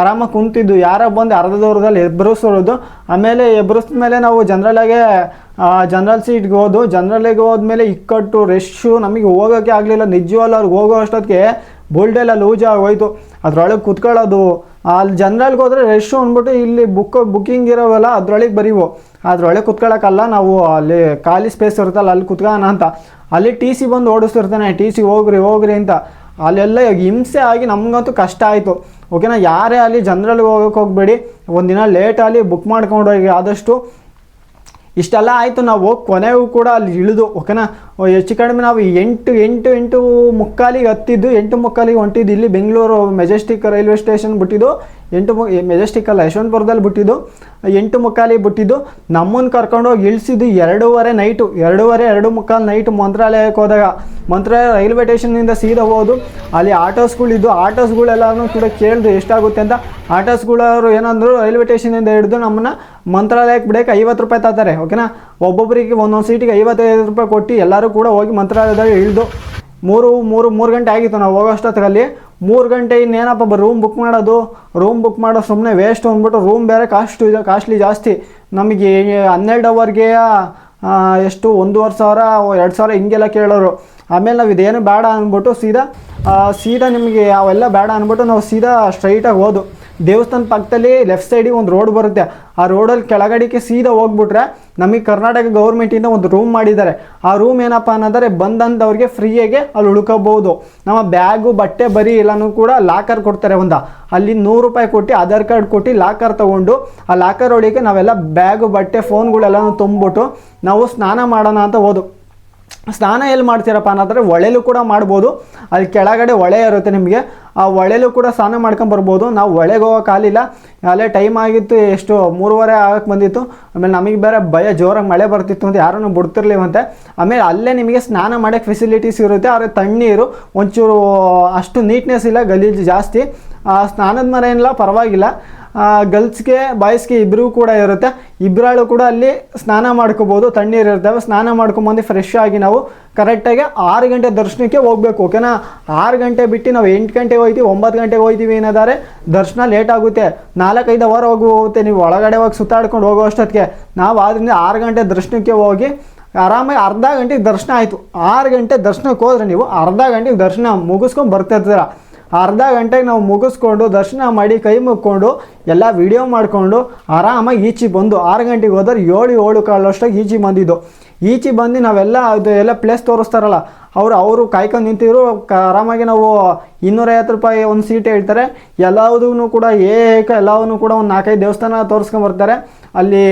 ಆರಾಮಾಗಿ ಕುಂತಿದ್ದು. ಯಾರ ಬಂದು ಅರ್ಧ ದೂರದಲ್ಲಿ ಎಬ್ಬರಿಸೋದು ಆಮೇಲೆ ಎಬ್ಬರಿಸಿದ ಮೇಲೆ ನಾವು ಜನರಲಾಗೆ ಜನರಲ್ ಸೀಟ್ಗೆ ಹೋದು. ಜನರಲ್ಲಿಗೆ ಹೋದ್ಮೇಲೆ ಇಕ್ಕಟ್ಟು, ರೆಶ್ಶು ನಮಗೆ ಹೋಗೋಕ್ಕೆ ಆಗಲಿಲ್ಲ. ನಿಜವಲ್ಲ ಅವ್ರಿಗೆ ಹೋಗೋ ಅಷ್ಟೊತ್ತಿಗೆ ಬೋಲ್ಡೆಲ್ಲ ಲೂಜ್ ಆಗೋಯ್ತು. ಅದರೊಳಗೆ ಕುತ್ಕೊಳ್ಳೋದು. ಅಲ್ಲಿ ಜನರಲ್ಗೆ ಹೋದ್ರೆ ರೆಶ್ ಅಂದ್ಬಿಟ್ಟು ಇಲ್ಲಿ ಬುಕ್ ಬುಕ್ಕಿಂಗ್ ಇರೋವಲ್ಲ, ಅದ್ರೊಳಗೆ ಬರೀವು. ಅದರೊಳಗೆ ಕುತ್ಕೊಳ್ಳೋಕ್ಕಲ್ಲ ನಾವು ಅಲ್ಲಿ ಖಾಲಿ ಸ್ಪೇಸ್ ಇರುತ್ತಲ್ಲ, ಅಲ್ಲಿ ಕುತ್ಕೊಳ್ಳೋಣ ಅಂತ. ಅಲ್ಲಿ ಟಿ ಸಿ ಬಂದು ಓಡಿಸ್ತಿರ್ತಾನೆ. ಟಿ ಸಿ ಹೋಗ್ರಿ ಹೋಗ್ರಿ ಅಂತ. ಅಲ್ಲೆಲ್ಲ ಹಿಂಸೆ ಆಗಿ ನಮಗಂತೂ ಕಷ್ಟ ಆಯಿತು. ಓಕೆನಾ ಯಾರೇ ಅಲ್ಲಿ ಜನರಲ್ಗೆ ಹೋಗೋಕೆ ಹೋಗಬೇಡಿ. ಒಂದಿನ ಅಲ್ಲಿ ಬುಕ್ ಮಾಡ್ಕೊಂಡು ಹೋಗಿ ಆದಷ್ಟು ಇಷ್ಟೆಲ್ಲ ಆಯಿತು. ನಾವು ಹೋಗಿ ಕೊನೆಗೂ ಕೂಡ ಅಲ್ಲಿ ಇಳಿದು ಓಕೆನಾ ಹೆಚ್ಚು ಕಡಿಮೆ ನಾವು ಎಂಟು ಎಂಟು ಎಂಟು ಮುಕ್ಕಾಲಿಗೆ ಹತ್ತಿದ್ದು, ಎಂಟು ಮುಕ್ಕಾಲಿಗೆ ಹೊಂಟಿದ್ದು ಇಲ್ಲಿ ಬೆಂಗಳೂರು ಮೆಜೆಸ್ಟಿಕ್ ರೈಲ್ವೆ ಸ್ಟೇಷನ್ ಬಿಟ್ಟಿದ್ದು, ಎಂಟು ಮೆಜೆಸ್ಟಿಕ್ ಅಲ್ಲ, ಯಶವಂತಪುರದಲ್ಲಿ ಬಿಟ್ಟಿದ್ದು, ಎಂಟು ಮುಕ್ಕಾಲಿಗೆ ಬಿಟ್ಟಿದ್ದು. ನಮ್ಮನ್ನು ಕರ್ಕೊಂಡು ಹೋಗಿ ಇಳಿಸಿದ್ದು ಎರಡೂವರೆ ನೈಟು, ಎರಡೂವರೆ, ಎರಡು ಮುಕ್ಕಾಲು ನೈಟು ಮಂತ್ರಾಲಯಕ್ಕೆ ಹೋದಾಗ. ಮಂತ್ರಾಲಯ ರೈಲ್ವೆ ಸ್ಟೇಷನ್ನಿಂದ ಸೀದಾ ಹೋದು, ಅಲ್ಲಿ ಆಟೋಸ್ಗಳಿದ್ದು ಆಟೋಸ್ಗಳೆಲ್ಲನೂ ಕೂಡ ಕೇಳಿದ್ರು ಎಷ್ಟಾಗುತ್ತೆ ಅಂತ. ಆಟೋಸ್ಗಳವರು ಏನಂದ್ರು ರೈಲ್ವೆ ಸ್ಟೇಷನಿಂದ ಹಿಡಿದು ನಮ್ಮನ್ನ ಮಂತ್ರಾಲಯಕ್ಕೆ ಬಿಡೋಕೆ ಐವತ್ತು ರೂಪಾಯಿ ತಾತಾರೆ ಓಕೆನಾ ಒಬ್ಬೊಬ್ಬರಿಗೆ ಒಂದೊಂದು ಸೀಟಿಗೆ ಐವತ್ತೈದು ರೂಪಾಯಿ ಕೊಟ್ಟು ಎಲ್ಲರೂ ಕೂಡ ಹೋಗಿ ಮಂತ್ರಾಲಯದಾಗ ಇಳಿದು ಮೂರು ಮೂರು ಮೂರು ಗಂಟೆ ಆಗಿತ್ತು ನಾವು ಹೋಗೋಷ್ಟೊತ್ತಿಗಲ್ಲಿ ಮೂರು ಗಂಟೆ ಇನ್ನೇನಪ್ಪ ರೂಮ್ ಬುಕ್ ಮಾಡೋದು? ರೂಮ್ ಬುಕ್ ಮಾಡೋ ಸುಮ್ಮನೆ ವೇಸ್ಟ್ ಅಂದ್ಬಿಟ್ಟು ರೂಮ್ ಬೇರೆ ಕಾಸ್ಟ್ ಕಾಸ್ಟ್ಲಿ ಜಾಸ್ತಿ. ನಮಗೆ ಹನ್ನೆರಡು ಅವರ್ಗೆ ಎಷ್ಟು? ಒಂದೂವರೆ ಸಾವಿರ, ಎರಡು ಸಾವಿರ ಹಿಂಗೆಲ್ಲ ಕೇಳೋರು. ಆಮೇಲೆ ನಾವು ಇದೇನು ಬೇಡ ಅಂದ್ಬಿಟ್ಟು ಸೀದಾ ಸೀದಾ ನಿಮಗೆ ಅವೆಲ್ಲ ಬೇಡ ಅಂದ್ಬಿಟ್ಟು ನಾವು ಸೀದಾ ಸ್ಟ್ರೈಟಾಗಿ ಹೋದು. ದೇವಸ್ಥಾನ ಪಕ್ಕದಲ್ಲಿ ಲೆಫ್ಟ್ ಸೈಡಿಗೆ ಒಂದು ರೋಡ್ ಬರುತ್ತೆ. ಆ ರೋಡಲ್ಲಿ ಕೆಳಗಡೆಗೆ ಸೀದಾ ಹೋಗ್ಬಿಟ್ರೆ ನಮಗೆ ಕರ್ನಾಟಕ ಗೌರ್ಮೆಂಟಿಂದ ಒಂದು ರೂಮ್ ಮಾಡಿದ್ದಾರೆ. ಆ ರೂಮ್ ಏನಪ್ಪ ಅನ್ನೋದರೆ ಬಂದಂಥವ್ರಿಗೆ ಫ್ರೀಯಾಗೆ ಅಲ್ಲಿ ಉಳ್ಕೋಬೋದು. ನಮ್ಮ ಬ್ಯಾಗು ಬಟ್ಟೆ ಬರೀ ಎಲ್ಲನೂ ಕೂಡ ಲಾಕರ್ ಕೊಡ್ತಾರೆ ಒಂದು. ಅಲ್ಲಿ ನೂರು ರೂಪಾಯಿ ಕೊಟ್ಟು ಆಧಾರ್ ಕಾರ್ಡ್ ಕೊಟ್ಟು ಲಾಕರ್ ತೊಗೊಂಡು ಆ ಲಾಕರ್ ಒಳಗೆ ನಾವೆಲ್ಲ ಬ್ಯಾಗು ಬಟ್ಟೆ ಫೋನ್ಗಳೆಲ್ಲನೂ ತುಂಬಿಬಿಟ್ಟು ನಾವು ಸ್ನಾನ ಮಾಡೋಣ ಅಂತ ಹೋದು. ಸ್ನಾನ ಎಲ್ಲಿ ಮಾಡ್ತೀರಪ್ಪ ಅನ್ನೋದ್ರೆ ಒಳೆಲು ಕೂಡ ಮಾಡ್ಬೋದು. ಅಲ್ಲಿ ಕೆಳಗಡೆ ಹೊಳೆ ಇರುತ್ತೆ ನಿಮಗೆ. ಆ ಹೊಳೆಲು ಕೂಡ ಸ್ನಾನ ಮಾಡ್ಕೊಂಡು ಬರ್ಬೋದು. ನಾವು ಹೊಳೆಗೆ ಹೋಗೋಕ್ಕಾಗಲಿಲ್ಲ ಅಲ್ಲೇ ಟೈಮ್ ಆಗಿತ್ತು, ಎಷ್ಟು ಮೂರುವರೆ ಆಗಕ್ಕೆ ಬಂದಿತ್ತು. ಆಮೇಲೆ ನಮಗೆ ಬೇರೆ ಭಯ, ಜೋರಾಗಿ ಮಳೆ ಬರ್ತಿತ್ತು ಅಂತ ಯಾರನ್ನು ಬಿಡ್ತಿರ್ಲಿವಂತೆ. ಆಮೇಲೆ ಅಲ್ಲೇ ನಿಮಗೆ ಸ್ನಾನ ಮಾಡೋಕ್ಕೆ ಫೆಸಿಲಿಟೀಸ್ ಇರುತ್ತೆ. ಆದರೆ ತಣ್ಣೀರು, ಒಂಚೂರು ಅಷ್ಟು ನೀಟ್ನೆಸ್ ಇಲ್ಲ, ಗಲೀಜು ಜಾಸ್ತಿ. ಆ ಸ್ನಾನದ ಮರ ಏನಿಲ್ಲ, ಪರವಾಗಿಲ್ಲ. ಗರ್ಲ್ಸ್ಗೆ ಬಾಯ್ಸ್ಗೆ ಇಬ್ಬರಿಗೂ ಕೂಡ ಇರುತ್ತೆ. ಇಬ್ಬರಾಳು ಕೂಡ ಅಲ್ಲಿ ಸ್ನಾನ ಮಾಡ್ಕೋಬೋದು, ತಣ್ಣೀರು ಇರ್ತವೆ. ಸ್ನಾನ ಮಾಡ್ಕೊಂಬಂದು ಫ್ರೆಶ್ ಆಗಿ ನಾವು ಕರೆಕ್ಟಾಗಿ ಆರು ಗಂಟೆ ದರ್ಶನಕ್ಕೆ ಹೋಗ್ಬೇಕು ಓಕೆನಾ ಆರು ಗಂಟೆ ಬಿಟ್ಟು ನಾವು ಎಂಟು ಗಂಟೆಗೆ ಹೋಗ್ತೀವಿ ಒಂಬತ್ತು ಗಂಟೆಗೆ ಹೋಗ್ತೀವಿ ಏನಾದರೆ? ದರ್ಶನ ಲೇಟ್ ಆಗುತ್ತೆ. ನಾಲ್ಕೈದು ಅವರ್ ಹೋಗಿ ಹೋಗುತ್ತೆ. ನೀವು ಒಳಗಡೆ ಹೋಗಿ ಸುತ್ತಾಡ್ಕೊಂಡು ಹೋಗೋ ಅಷ್ಟೊತ್ತಿಗೆ. ನಾವು ಆದ್ರಿಂದ ಆರು ಗಂಟೆ ದರ್ಶನಕ್ಕೆ ಹೋಗಿ ಆರಾಮಾಗಿ ಅರ್ಧ ಗಂಟೆಗೆ ದರ್ಶನ ಆಯಿತು. ಆರು ಗಂಟೆ ದರ್ಶನಕ್ಕೆ ಹೋದ್ರೆ ನೀವು ಅರ್ಧ ಗಂಟೆಗೆ ದರ್ಶನ ಮುಗಿಸ್ಕೊಂಡು ಬರ್ತಿರ್ತೀರ. ಅರ್ಧ ಗಂಟೆಗೆ ನಾವು ಮುಗಿಸ್ಕೊಂಡು ದರ್ಶನ ಮಾಡಿ ಕೈ ಮುಕ್ಕೊಂಡು ಎಲ್ಲ ವಿಡಿಯೋ ಮಾಡಿಕೊಂಡು ಆರಾಮಾಗಿ ಈಚಿ ಬಂದು ಆರು ಗಂಟೆಗೆ ಹೋದ್ರೆ ಏಳು ಏಳು ಕಾಲು ಅಷ್ಟಾಗಿ ಈಚಿ ಬಂದಿದ್ದು. ಈಚಿ ಬಂದು ನಾವೆಲ್ಲ ಅದು ಎಲ್ಲ ಪ್ಲೇಸ್ ತೋರಿಸ್ತಾರಲ್ಲ, ಅವರು ಅವರು ಕಾಯ್ಕೊಂಡು ನಿಂತಿದ್ರು ಆರಾಮಾಗಿ ನಾವು ಇನ್ನೂರೈವತ್ತು ರೂಪಾಯಿ ಒಂದು ಸೀಟ್ ಹೇಳ್ತಾರೆ. ಎಲ್ಲದೂ ಕೂಡ ಏಕ ಎಲ್ಲವನ್ನೂ ಕೂಡ ಒಂದು ನಾಲ್ಕೈದು ದೇವಸ್ಥಾನ ತೋರಿಸ್ಕೊಂಬರ್ತಾರೆ. ಅಲ್ಲಿ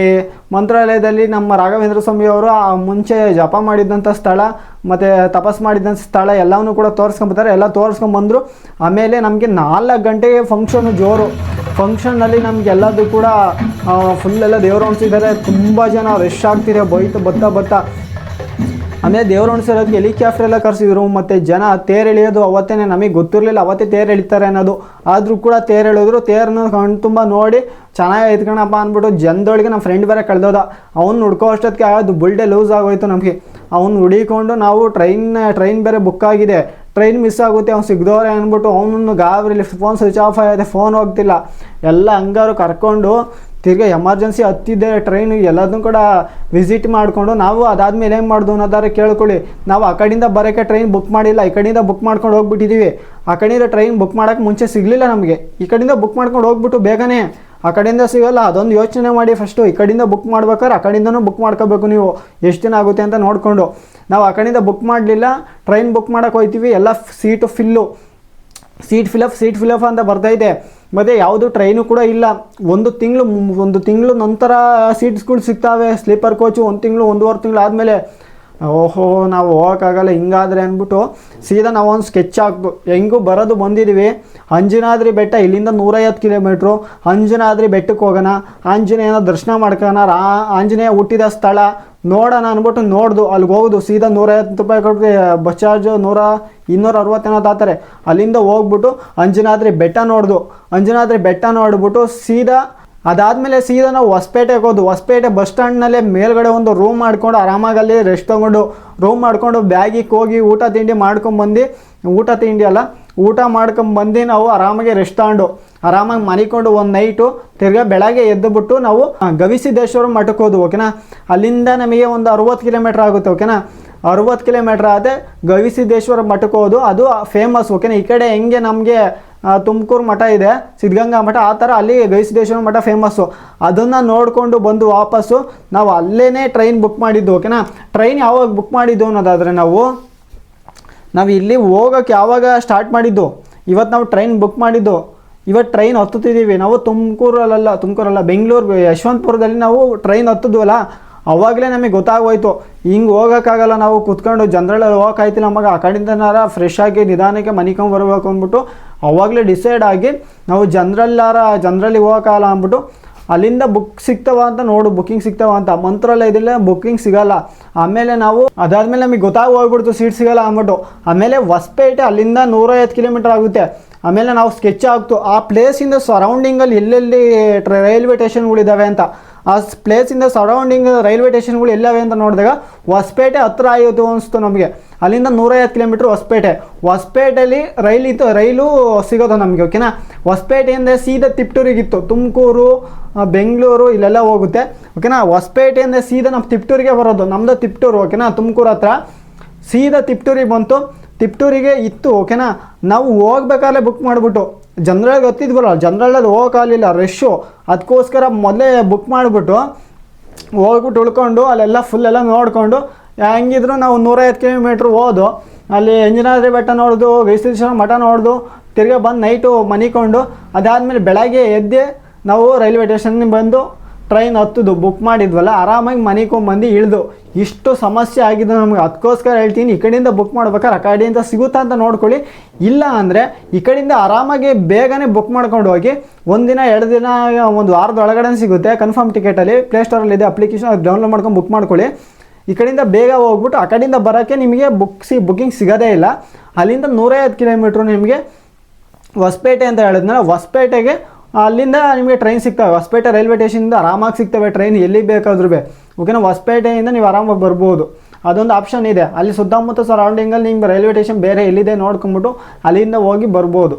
ಮಂತ್ರಾಲಯದಲ್ಲಿ ನಮ್ಮ ರಾಘವೇಂದ್ರ ಸ್ವಾಮಿ ಅವರು, ಆ ಮುಂಚೆ ಜಪ ಮಾಡಿದ್ದಂಥ ಸ್ಥಳ, ಮತ್ತು ತಪಸ್ ಮಾಡಿದಂಥ ಸ್ಥಳ ಎಲ್ಲವನ್ನೂ ಕೂಡ ತೋರಿಸ್ಕೊಂಬತ್ತಾರೆ. ಎಲ್ಲ ತೋರಿಸ್ಕೊಂಬಂದರು. ಆಮೇಲೆ ನಮಗೆ ನಾಲ್ಕು ಗಂಟೆಗೆ ಫಂಕ್ಷನು ಜೋರು. ಫಂಕ್ಷನ್ನಲ್ಲಿ ನಮ್ಗೆ ಎಲ್ಲದೂ ಕೂಡ ಫುಲ್ ಎಲ್ಲ ದೇವ್ರು ಅನಿಸಿದ್ದಾರೆ. ತುಂಬ ಜನ ರಶ್ ಆಗ್ತಿದೆ, ಬೈತು ಬತ್ತಾ ಬತ್ತಾ. ಆಮೇಲೆ ದೇವ್ರ ಅಣಿಸಿರೋದಕ್ಕೆ ಹೆಲಿಕಾಪ್ಟರ್ ಎಲ್ಲ ಕರೆಸಿದ್ರು, ಮತ್ತು ಜನ ತೇರು ಎಳೆಯೋದು ಅವತ್ತೇ ನಮಗೆ ಗೊತ್ತಿರಲಿಲ್ಲ, ಅವತ್ತೇ ತೇರು ಎಳಿತಾರೆ ಅನ್ನೋದು. ಆದರೂ ಕೂಡ ತೇರು ಎಳೆದ್ರು ತೇರನ್ನ ಕಣ್ಣು ತುಂಬ ನೋಡಿ ಚೆನ್ನಾಗಿ ಎತ್ಕಣಪ್ಪ ಅಂದ್ಬಿಟ್ಟು ಜನದೊಳಗೆ ನಮ್ಮ ಫ್ರೆಂಡ್ ಬೇರೆ ಕಳೆದೋದ. ಅವ್ನು ಹುಡ್ಕೋ ಅಷ್ಟೊತ್ತಿಗೆ ಅದು ಬುಲ್ಡೆ ಲೂಸ್ ಆಗೋಯ್ತು ನಮಗೆ. ಅವ್ನು ಹುಡಿಕೊಂಡು ನಾವು ಟ್ರೈನ್ ಟ್ರೈನ್ ಬೇರೆ ಬುಕ್ ಆಗಿದೆ. ಟ್ರೈನ್ ಮಿಸ್ ಆಗುತ್ತೆ, ಅವ್ನು ಸಿಗ್ದವ್ರೆ ಅಂದ್ಬಿಟ್ಟು ಅವನನ್ನು ಗಾಬರಿಲಿ ಫೋನ್ ಸ್ವಿಚ್ ಆಫ್ ಆಗಿದೆ ಫೋನ್ ಹೋಗ್ತಿಲ್ಲ. ಎಲ್ಲ ಹಂಗಾರು ಕರ್ಕೊಂಡು ತಿರ್ಗಿ ಎಮರ್ಜೆನ್ಸಿ ಹತ್ತಿದ್ದೆ ಟ್ರೈನ್ ಎಲ್ಲದನ್ನೂ ಕೂಡ ವಿಸಿಟ್ ಮಾಡಿಕೊಂಡು ನಾವು ಅದಾದ್ಮೇಲೆ ಏನು ಮಾಡೋದು ಅನ್ನೋದಾದ್ರೆ ಕೇಳ್ಕೊಳ್ಳಿ. ನಾವು ಆ ಕಡೆಯಿಂದ ಬರೋಕ್ಕೆ ಟ್ರೈನ್ ಬುಕ್ ಮಾಡಿಲ್ಲ, ಈ ಕಡೆಯಿಂದ ಬುಕ್ ಮಾಡ್ಕೊಂಡು ಹೋಗ್ಬಿಟ್ಟಿದ್ದೀವಿ ಆ ಕಡೆಯಿಂದ ಟ್ರೈನ್ ಬುಕ್ ಮಾಡೋಕ್ಕೆ ಮುಂಚೆ ಸಿಗಲಿಲ್ಲ ನಮಗೆ. ಈ ಕಡೆಯಿಂದ ಬುಕ್ ಮಾಡ್ಕೊಂಡು ಹೋಗ್ಬಿಟ್ಟು ಬೇಗನೆ. ಆ ಕಡೆಯಿಂದ ಸಿಗೋಲ್ಲ, ಅದೊಂದು ಯೋಚನೆ ಮಾಡಿ ಫಸ್ಟು ಈ ಕಡೆಯಿಂದ ಬುಕ್ ಮಾಡ್ಬೇಕಾದ್ರೆ ಆ ಕಡೆಯಿಂದನೂ ಬುಕ್ ಮಾಡ್ಕೋಬೇಕು ನೀವು. ಎಷ್ಟು ದಿನ ಆಗುತ್ತೆ ಅಂತ ನೋಡಿಕೊಂಡು. ನಾವು ಆ ಕಡೆಯಿಂದ ಬುಕ್ ಮಾಡಲಿಲ್ಲ ಟ್ರೈನ್ ಬುಕ್ ಮಾಡೋಕೆ ಹೋಗ್ತೀವಿ ಎಲ್ಲ seat fill seat fill up seat fill up ಅಂತ ಬರ್ತೈತೆ ಮತ್ತು ಯಾವುದು ಟ್ರೈನು ಕೂಡ ಇಲ್ಲ. ಒಂದು ತಿಂಗಳು ಒಂದು ತಿಂಗಳು ನಂತರ ಸೀಟ್ಸ್ಗಳು ಸಿಗ್ತಾವೆ. ಸ್ಲೀಪರ್ ಕೋಚು ಒಂದು ತಿಂಗಳು, ಒಂದೂವರೆ ತಿಂಗಳು ಆದಮೇಲೆ, ಓಹೋ, ನಾವು ಹೋಗೋಕ್ಕಾಗಲ್ಲ, ಹಿಂಗಾದರೆ ಅಂದ್ಬಿಟ್ಟು ಸೀದಾ ನಾವು ಒಂದು ಸ್ಕೆಚ್ ಹಾಕ್ದು ಹೆಂಗೂ ಬರೋದು ಬಂದಿದ್ದೀವಿ ಅಂಜನಾದ್ರಿ ಬೆಟ್ಟ ಇಲ್ಲಿಂದ ನೂರೈವತ್ತು ಕಿಲೋಮೀಟ್ರು. ಅಂಜನಾದ್ರಿ ಬೆಟ್ಟಕ್ಕೆ ಹೋಗೋಣ. ಆಂಜನೇಯನ ದರ್ಶನ ಮಾಡ್ಕೋಣ ರಾ ಆಂಜನೇಯ ಹುಟ್ಟಿದ ಸ್ಥಳ. ನೋಡೋಣ ಅಂದ್ಬಿಟ್ಟು ನೋಡ್ದು, ಅಲ್ಲಿಗೆ ಹೋಗೋದು. ಸೀದಾ ನೂರೈವತ್ತು ರೂಪಾಯಿ ಕೊಟ್ಟು ಬಸ್ ಚಾರ್ಜು ನೂರ ಇನ್ನೂರ ಅರವತ್ತೇನೋ ತಾತಾರೆ. ಅಲ್ಲಿಂದ ಹೋಗ್ಬಿಟ್ಟು ಅಂಜನಾದ್ರಿ ಬೆಟ್ಟ ನೋಡ್ದು. ಅಂಜನಾದ್ರಿ ಬೆಟ್ಟ ನೋಡ್ಬಿಟ್ಟು ಸೀದಾ, ಅದಾದಮೇಲೆ ಸೀದಾ ನಾವು ಹೊಸಪೇಟೆಗೆ ಹೋದು. ಹೊಸಪೇಟೆ ಬಸ್ ಸ್ಟ್ಯಾಂಡ್ನಲ್ಲೇ ಮೇಲ್ಗಡೆ ಒಂದು ರೂಮ್ ಮಾಡ್ಕೊಂಡು ಆರಾಮಾಗಿ ಅಲ್ಲಿ ರೆಸ್ಟ್ ತೊಗೊಂಡು ರೂಮ್ ಮಾಡ್ಕೊಂಡು ಬ್ಯಾಗಿಗೆ ಹೋಗಿ ಊಟ ತಿಂಡಿ ಮಾಡ್ಕೊಂಬಂದು, ಊಟ ತಿಂಡಿ ಅಲ್ಲ, ಊಟ ಮಾಡ್ಕೊಂಬಂದು ನಾವು ಆರಾಮಾಗಿ ರೆಸ್ಟ್ ತಗೊಂಡು. ಆರಾಮಾಗಿ ಮನಿಕೊಂಡು ಒಂದು ನೈಟು ತಿರ್ಗಾ ಬೆಳಗ್ಗೆ ಎದ್ದುಬಿಟ್ಟು ನಾವು ಗವಿಸಿದ್ದೇಶ್ವರ ಮಠಕ್ಕೆ ಹೋದ್ವು ಓಕೆನಾ ಅಲ್ಲಿಂದ ನಮಗೆ ಒಂದು ಅರುವತ್ತು ಕಿಲೋಮೀಟ್ರ್ ಆಗುತ್ತೆ ಓಕೆನಾ ಅರುವತ್ತು ಕಿಲೋಮೀಟ್ರ್ ಆದರೆ ಗವಿಸಿದ್ದೇಶ್ವರ ಮಠಕ್ಕೆ ಹೋದು, ಅದು ಫೇಮಸ್ ಓಕೆನಾ ಈ ಕಡೆ ಹೆಂಗೆ ನಮಗೆ ತುಮಕೂರು ಮಠ ಇದೆ, ಸಿದ್ಧಗಂಗಾ ಮಠ, ಆ ಥರ ಅಲ್ಲಿ ಗವಿಸಿದ್ದೇಶ್ವರ ಮಠ ಫೇಮಸ್ಸು ಅದನ್ನು ನೋಡಿಕೊಂಡು ಬಂದು ವಾಪಸ್ಸು, ನಾವು ಅಲ್ಲೇ ಟ್ರೈನ್ ಬುಕ್ ಮಾಡಿದ್ದು ಓಕೆನಾ ಟ್ರೈನ್ ಯಾವಾಗ ಬುಕ್ ಮಾಡಿದ್ದು ಅನ್ನೋದಾದರೆ ನಾವು ನಾವು ಇಲ್ಲಿ ಹೋಗೋಕೆ ಯಾವಾಗ ಸ್ಟಾರ್ಟ್ ಮಾಡಿದ್ದು? ಇವತ್ತು ನಾವು ಟ್ರೈನ್ ಬುಕ್ ಮಾಡಿದ್ದು ಇವತ್ತು ಟ್ರೈನ್ ಹತ್ತುತ್ತಿದ್ದೀವಿ ನಾವು ತುಮಕೂರಲ್ಲ ತುಮಕೂರಲ್ಲ, ಬೆಂಗಳೂರು, ಯಶವಂತಪುರದಲ್ಲಿ ನಾವು ಟ್ರೈನ್ ಹತ್ತಿದ್ವಲ್ಲ, ಅವಾಗಲೇ ನಮಗೆ ಗೊತ್ತಾಗೋಯ್ತು. ಹಿಂಗೆ ಹೋಗೋಕ್ಕಾಗಲ್ಲ ನಾವು ಕುತ್ಕೊಂಡು, ಜನರಲ್ಲಲ್ಲಿ ಹೋಗೋಕ್ಕಾಯ್ತಿಲ್ಲ ನಮಗೆ ಆ ಕಡೆಯಿಂದನಾರ ಫ್ರೆಶ್ ಆಗಿ ನಿಧಾನಕ್ಕೆ ಮನಿಕೊಂಡು ಬರಬೇಕು ಅಂದ್ಬಿಟ್ಟು, ಅವಾಗಲೇ ಡಿಸೈಡ್ ಆಗಿ ನಾವು ಜನರಲ್ಲಾರ, ಜನರಲ್ಲಿ ಹೋಗೋಕ್ಕಾಗಲ್ಲ ಅಂದ್ಬಿಟ್ಟು, ಅಲ್ಲಿಂದ ಬುಕ್ ಸಿಗ್ತಾವ ಅಂತ ನೋಡು ಬುಕ್ಕಿಂಗ್ ಸಿಗ್ತಾವ ಅಂತ. ಮಂತ್ರಾಲಯದಲ್ಲೇ ಬುಕ್ಕಿಂಗ್ ಸಿಗಲ್ಲ. ಆಮೇಲೆ ನಾವು, ಅದಾದಮೇಲೆ ನಮಗೆ ಗೊತ್ತಾಗಿ ಹೋಗ್ಬಿಡ್ತು ಸೀಟ್ ಸಿಗಲ್ಲ ಅಂದ್ಬಿಟ್ಟು. ಆಮೇಲೆ ಹೊಸಪೇಟೆ ಅಲ್ಲಿಂದ ನೂರೈವತ್ತು ಕಿಲೋಮೀಟರ್ ಆಗುತ್ತೆ. ಆಮೇಲೆ ನಾವು ಸ್ಕೆಚ್ ಆಗ್ತು. ಆ ಪ್ಲೇಸಿಂದ ಸರೌಂಡಿಂಗಲ್ಲಿ ಎಲ್ಲೆಲ್ಲಿ ರೈಲ್ವೆ ಸ್ಟೇಷನ್ಗಳಿದ್ದಾವೆ ಅಂತ, ಆ ಪ್ಲೇಸಿಂದ ಸರೌಂಡಿಂಗ್ ರೈಲ್ವೆ ಸ್ಟೇಷನ್ಗಳು ಎಲ್ಲವೆ ಅಂತ ನೋಡಿದಾಗ ಹೊಸಪೇಟೆ ಹತ್ತಿರ ಆಯಿತು ಅನಿಸ್ತು ನಮಗೆ. ಅಲ್ಲಿಂದ ನೂರೈವತ್ತು ಕಿಲೋಮೀಟ್ರ್ ಹೊಸಪೇಟೆ. ಹೊಸಪೇಟೆಯಲ್ಲಿ ರೈಲ್ ಇತ್ತು, ರೈಲು ಸಿಗೋದು ನಮಗೆ ಓಕೆನಾ ಹೊಸಪೇಟೆಯಿಂದ ಸೀದಾ ತಿಪ್ಟೂರಿಗಿತ್ತು. ತುಮಕೂರು ಬೆಂಗಳೂರು ಇಲ್ಲೆಲ್ಲ ಹೋಗುತ್ತೆ ಓಕೆನಾ ಹೊಸಪೇಟೆಯಿಂದ ಸೀದಾ ನಮ್ಮ ತಿಪ್ಟೂರಿಗೆ ಬರೋದು. ನಮ್ಮದು ತಿಪ್ಟೂರು ಓಕೆನಾ ತುಮಕೂರು ಹತ್ರ. ಸೀದಾ ತಿಪ್ಟೂರಿಗೆ ಬಂತು. ತಿಪ್ಟೂರಿಗೆ ಇತ್ತು, ಓಕೆನಾ? ನಾವು ಹೋಗ್ಬೇಕಾದ್ರೆ ಬುಕ್ ಮಾಡಿಬಿಟ್ಟು. ಜನರಲ್ ಗೊತ್ತಿದ್ವಲ್ಲ ಜನರಲ್ಲಲ್ಲಿ ಹೋಗೋಕ್ಕಾಗಲಿಲ್ಲ ರಶ್ಶು ಅದಕ್ಕೋಸ್ಕರ ಮೊದಲೇ ಬುಕ್ ಮಾಡಿಬಿಟ್ಟು ಹೋಗ್ಬಿಟ್ಟು ಉಳ್ಕೊಂಡು, ಅಲ್ಲೆಲ್ಲ ಫುಲ್ ಎಲ್ಲ ನೋಡಿಕೊಂಡು, ಹೆಂಗಿದ್ರು ನಾವು ನೂರೈವತ್ತು ಕಿಲೋಮೀಟ್ರ್ ಹೋದು. ಅಲ್ಲಿ ಅಂಜನಾದ್ರಿ ಬೆಟ್ಟ ನೋಡ್ದು ಗವಿಸಿದ್ದೇಶ್ವರ ಮಠ ನೋಡ್ದು, ತಿರ್ಗಾ ಬಂದು ನೈಟು ಮನಿಕೊಂಡು, ಅದಾದಮೇಲೆ ಬೆಳಗ್ಗೆ ಎದ್ದೆ ನಾವು ರೈಲ್ವೆ ಸ್ಟೇಷನ್ಗೆ ಬಂದು ಟ್ರೈನ್ ಹತ್ತುದು ಬುಕ್ ಮಾಡಿದ್ವಲ್ಲ, ಆರಾಮಾಗಿ ಮನಿಕೊಂಬಂದು ಇಳಿದು. ಇಷ್ಟು ಸಮಸ್ಯೆ ಆಗಿದೆ ನಮಗೆ. ಅದಕ್ಕೋಸ್ಕರ ಹೇಳ್ತೀನಿ, ಈ ಕಡೆಯಿಂದ ಬುಕ್ ಮಾಡ್ಬೇಕಾದ್ರೆ ಆ ಕಡೆಯಿಂದ ಸಿಗುತ್ತಾ ಅಂತ ನೋಡ್ಕೊಳ್ಳಿ. ಇಲ್ಲ ಅಂದರೆ ಈ ಕಡೆಯಿಂದ ಆರಾಮಾಗಿ ಬೇಗನೆ ಬುಕ್ ಮಾಡ್ಕೊಂಡು ಹೋಗಿ ಒಂದಿನ ಎರಡು ದಿನ, ಒಂದು ವಾರದ ಒಳಗಡೆ ಸಿಗುತ್ತೆ. ಕನ್ಫರ್ಮ್ ಟಿಕೆಟಲ್ಲಿ ಪ್ಲೇಸ್ಟೋರಲ್ಲಿ ಇದೆ ಅಪ್ಲಿಕೇಶನ್ ಡೌನ್ಲೋಡ್ ಮಾಡ್ಕೊಂಡು ಬುಕ್ ಮಾಡ್ಕೊಳ್ಳಿ. ಈ ಕಡೆಯಿಂದ ಬೇಗ ಹೋಗ್ಬಿಟ್ಟು, ಆ ಕಡೆಯಿಂದ ಬರೋಕ್ಕೆ ನಿಮಗೆ ಬುಕ್ ಸಿ ಬುಕ್ಕಿಂಗ್ ಸಿಗೋದೇ ಇಲ್ಲ. ಅಲ್ಲಿಂದ ನೂರೈವತ್ತು ಕಿಲೋಮೀಟ್ರು ನಿಮಗೆ ಹೊಸಪೇಟೆ ಅಂತ ಹೇಳಿದ್ನಲ್ಲ, ಹೊಸಪೇಟೆಗೆ ಅಲ್ಲಿಂದ ನಿಮಗೆ ಟ್ರೈನ್ ಸಿಗ್ತವೆ. ಹೊಸಪೇಟೆ ರೈಲ್ವೆ ಸ್ಟೇಷನಿಂದ ಆರಾಮಾಗಿ ಸಿಗ್ತವೆ ಟ್ರೈನ್ ಎಲ್ಲಿಗೆ ಬೇಕಾದ್ರೂ ಓಕೆನಾ ಹೊಸಪೇಟೆಯಿಂದ ನೀವು ಆರಾಮಾಗಿ ಬರ್ಬೋದು. ಅದೊಂದು ಆಪ್ಷನ್ ಇದೆ. ಅಲ್ಲಿ ಸುತ್ತಮುತ್ತ ಸರೌಂಡಿಂಗಲ್ಲಿ ನಿಮ್ಗೆ ರೈಲ್ವೆ ಸ್ಟೇಷನ್ ಬೇರೆ ಎಲ್ಲಿದೆ ನೋಡ್ಕೊಂಬಿಟ್ಟು ಅಲ್ಲಿಂದ ಹೋಗಿ ಬರ್ಬೋದು.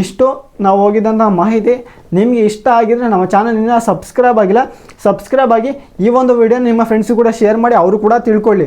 ಇಷ್ಟು ನಾವು ಹೋಗಿದ್ದಂಥ ಮಾಹಿತಿ. ನಿಮಗೆ ಇಷ್ಟ ಆಗಿದ್ರೆ ನಮ್ಮ ಚಾನಲಿನ ಸಬ್ಸ್ಕ್ರೈಬ್ ಆಗಿಲ್ಲ. ಸಬ್ಸ್ಕ್ರೈಬ್ ಆಗಿ ಈ ಒಂದು ವಿಡಿಯೋ ನಿಮ್ಮ ಫ್ರೆಂಡ್ಸಿಗೆ ಕೂಡ ಶೇರ್ ಮಾಡಿ, ಅವರು ಕೂಡ ತಿಳ್ಕೊಳ್ಳಿ.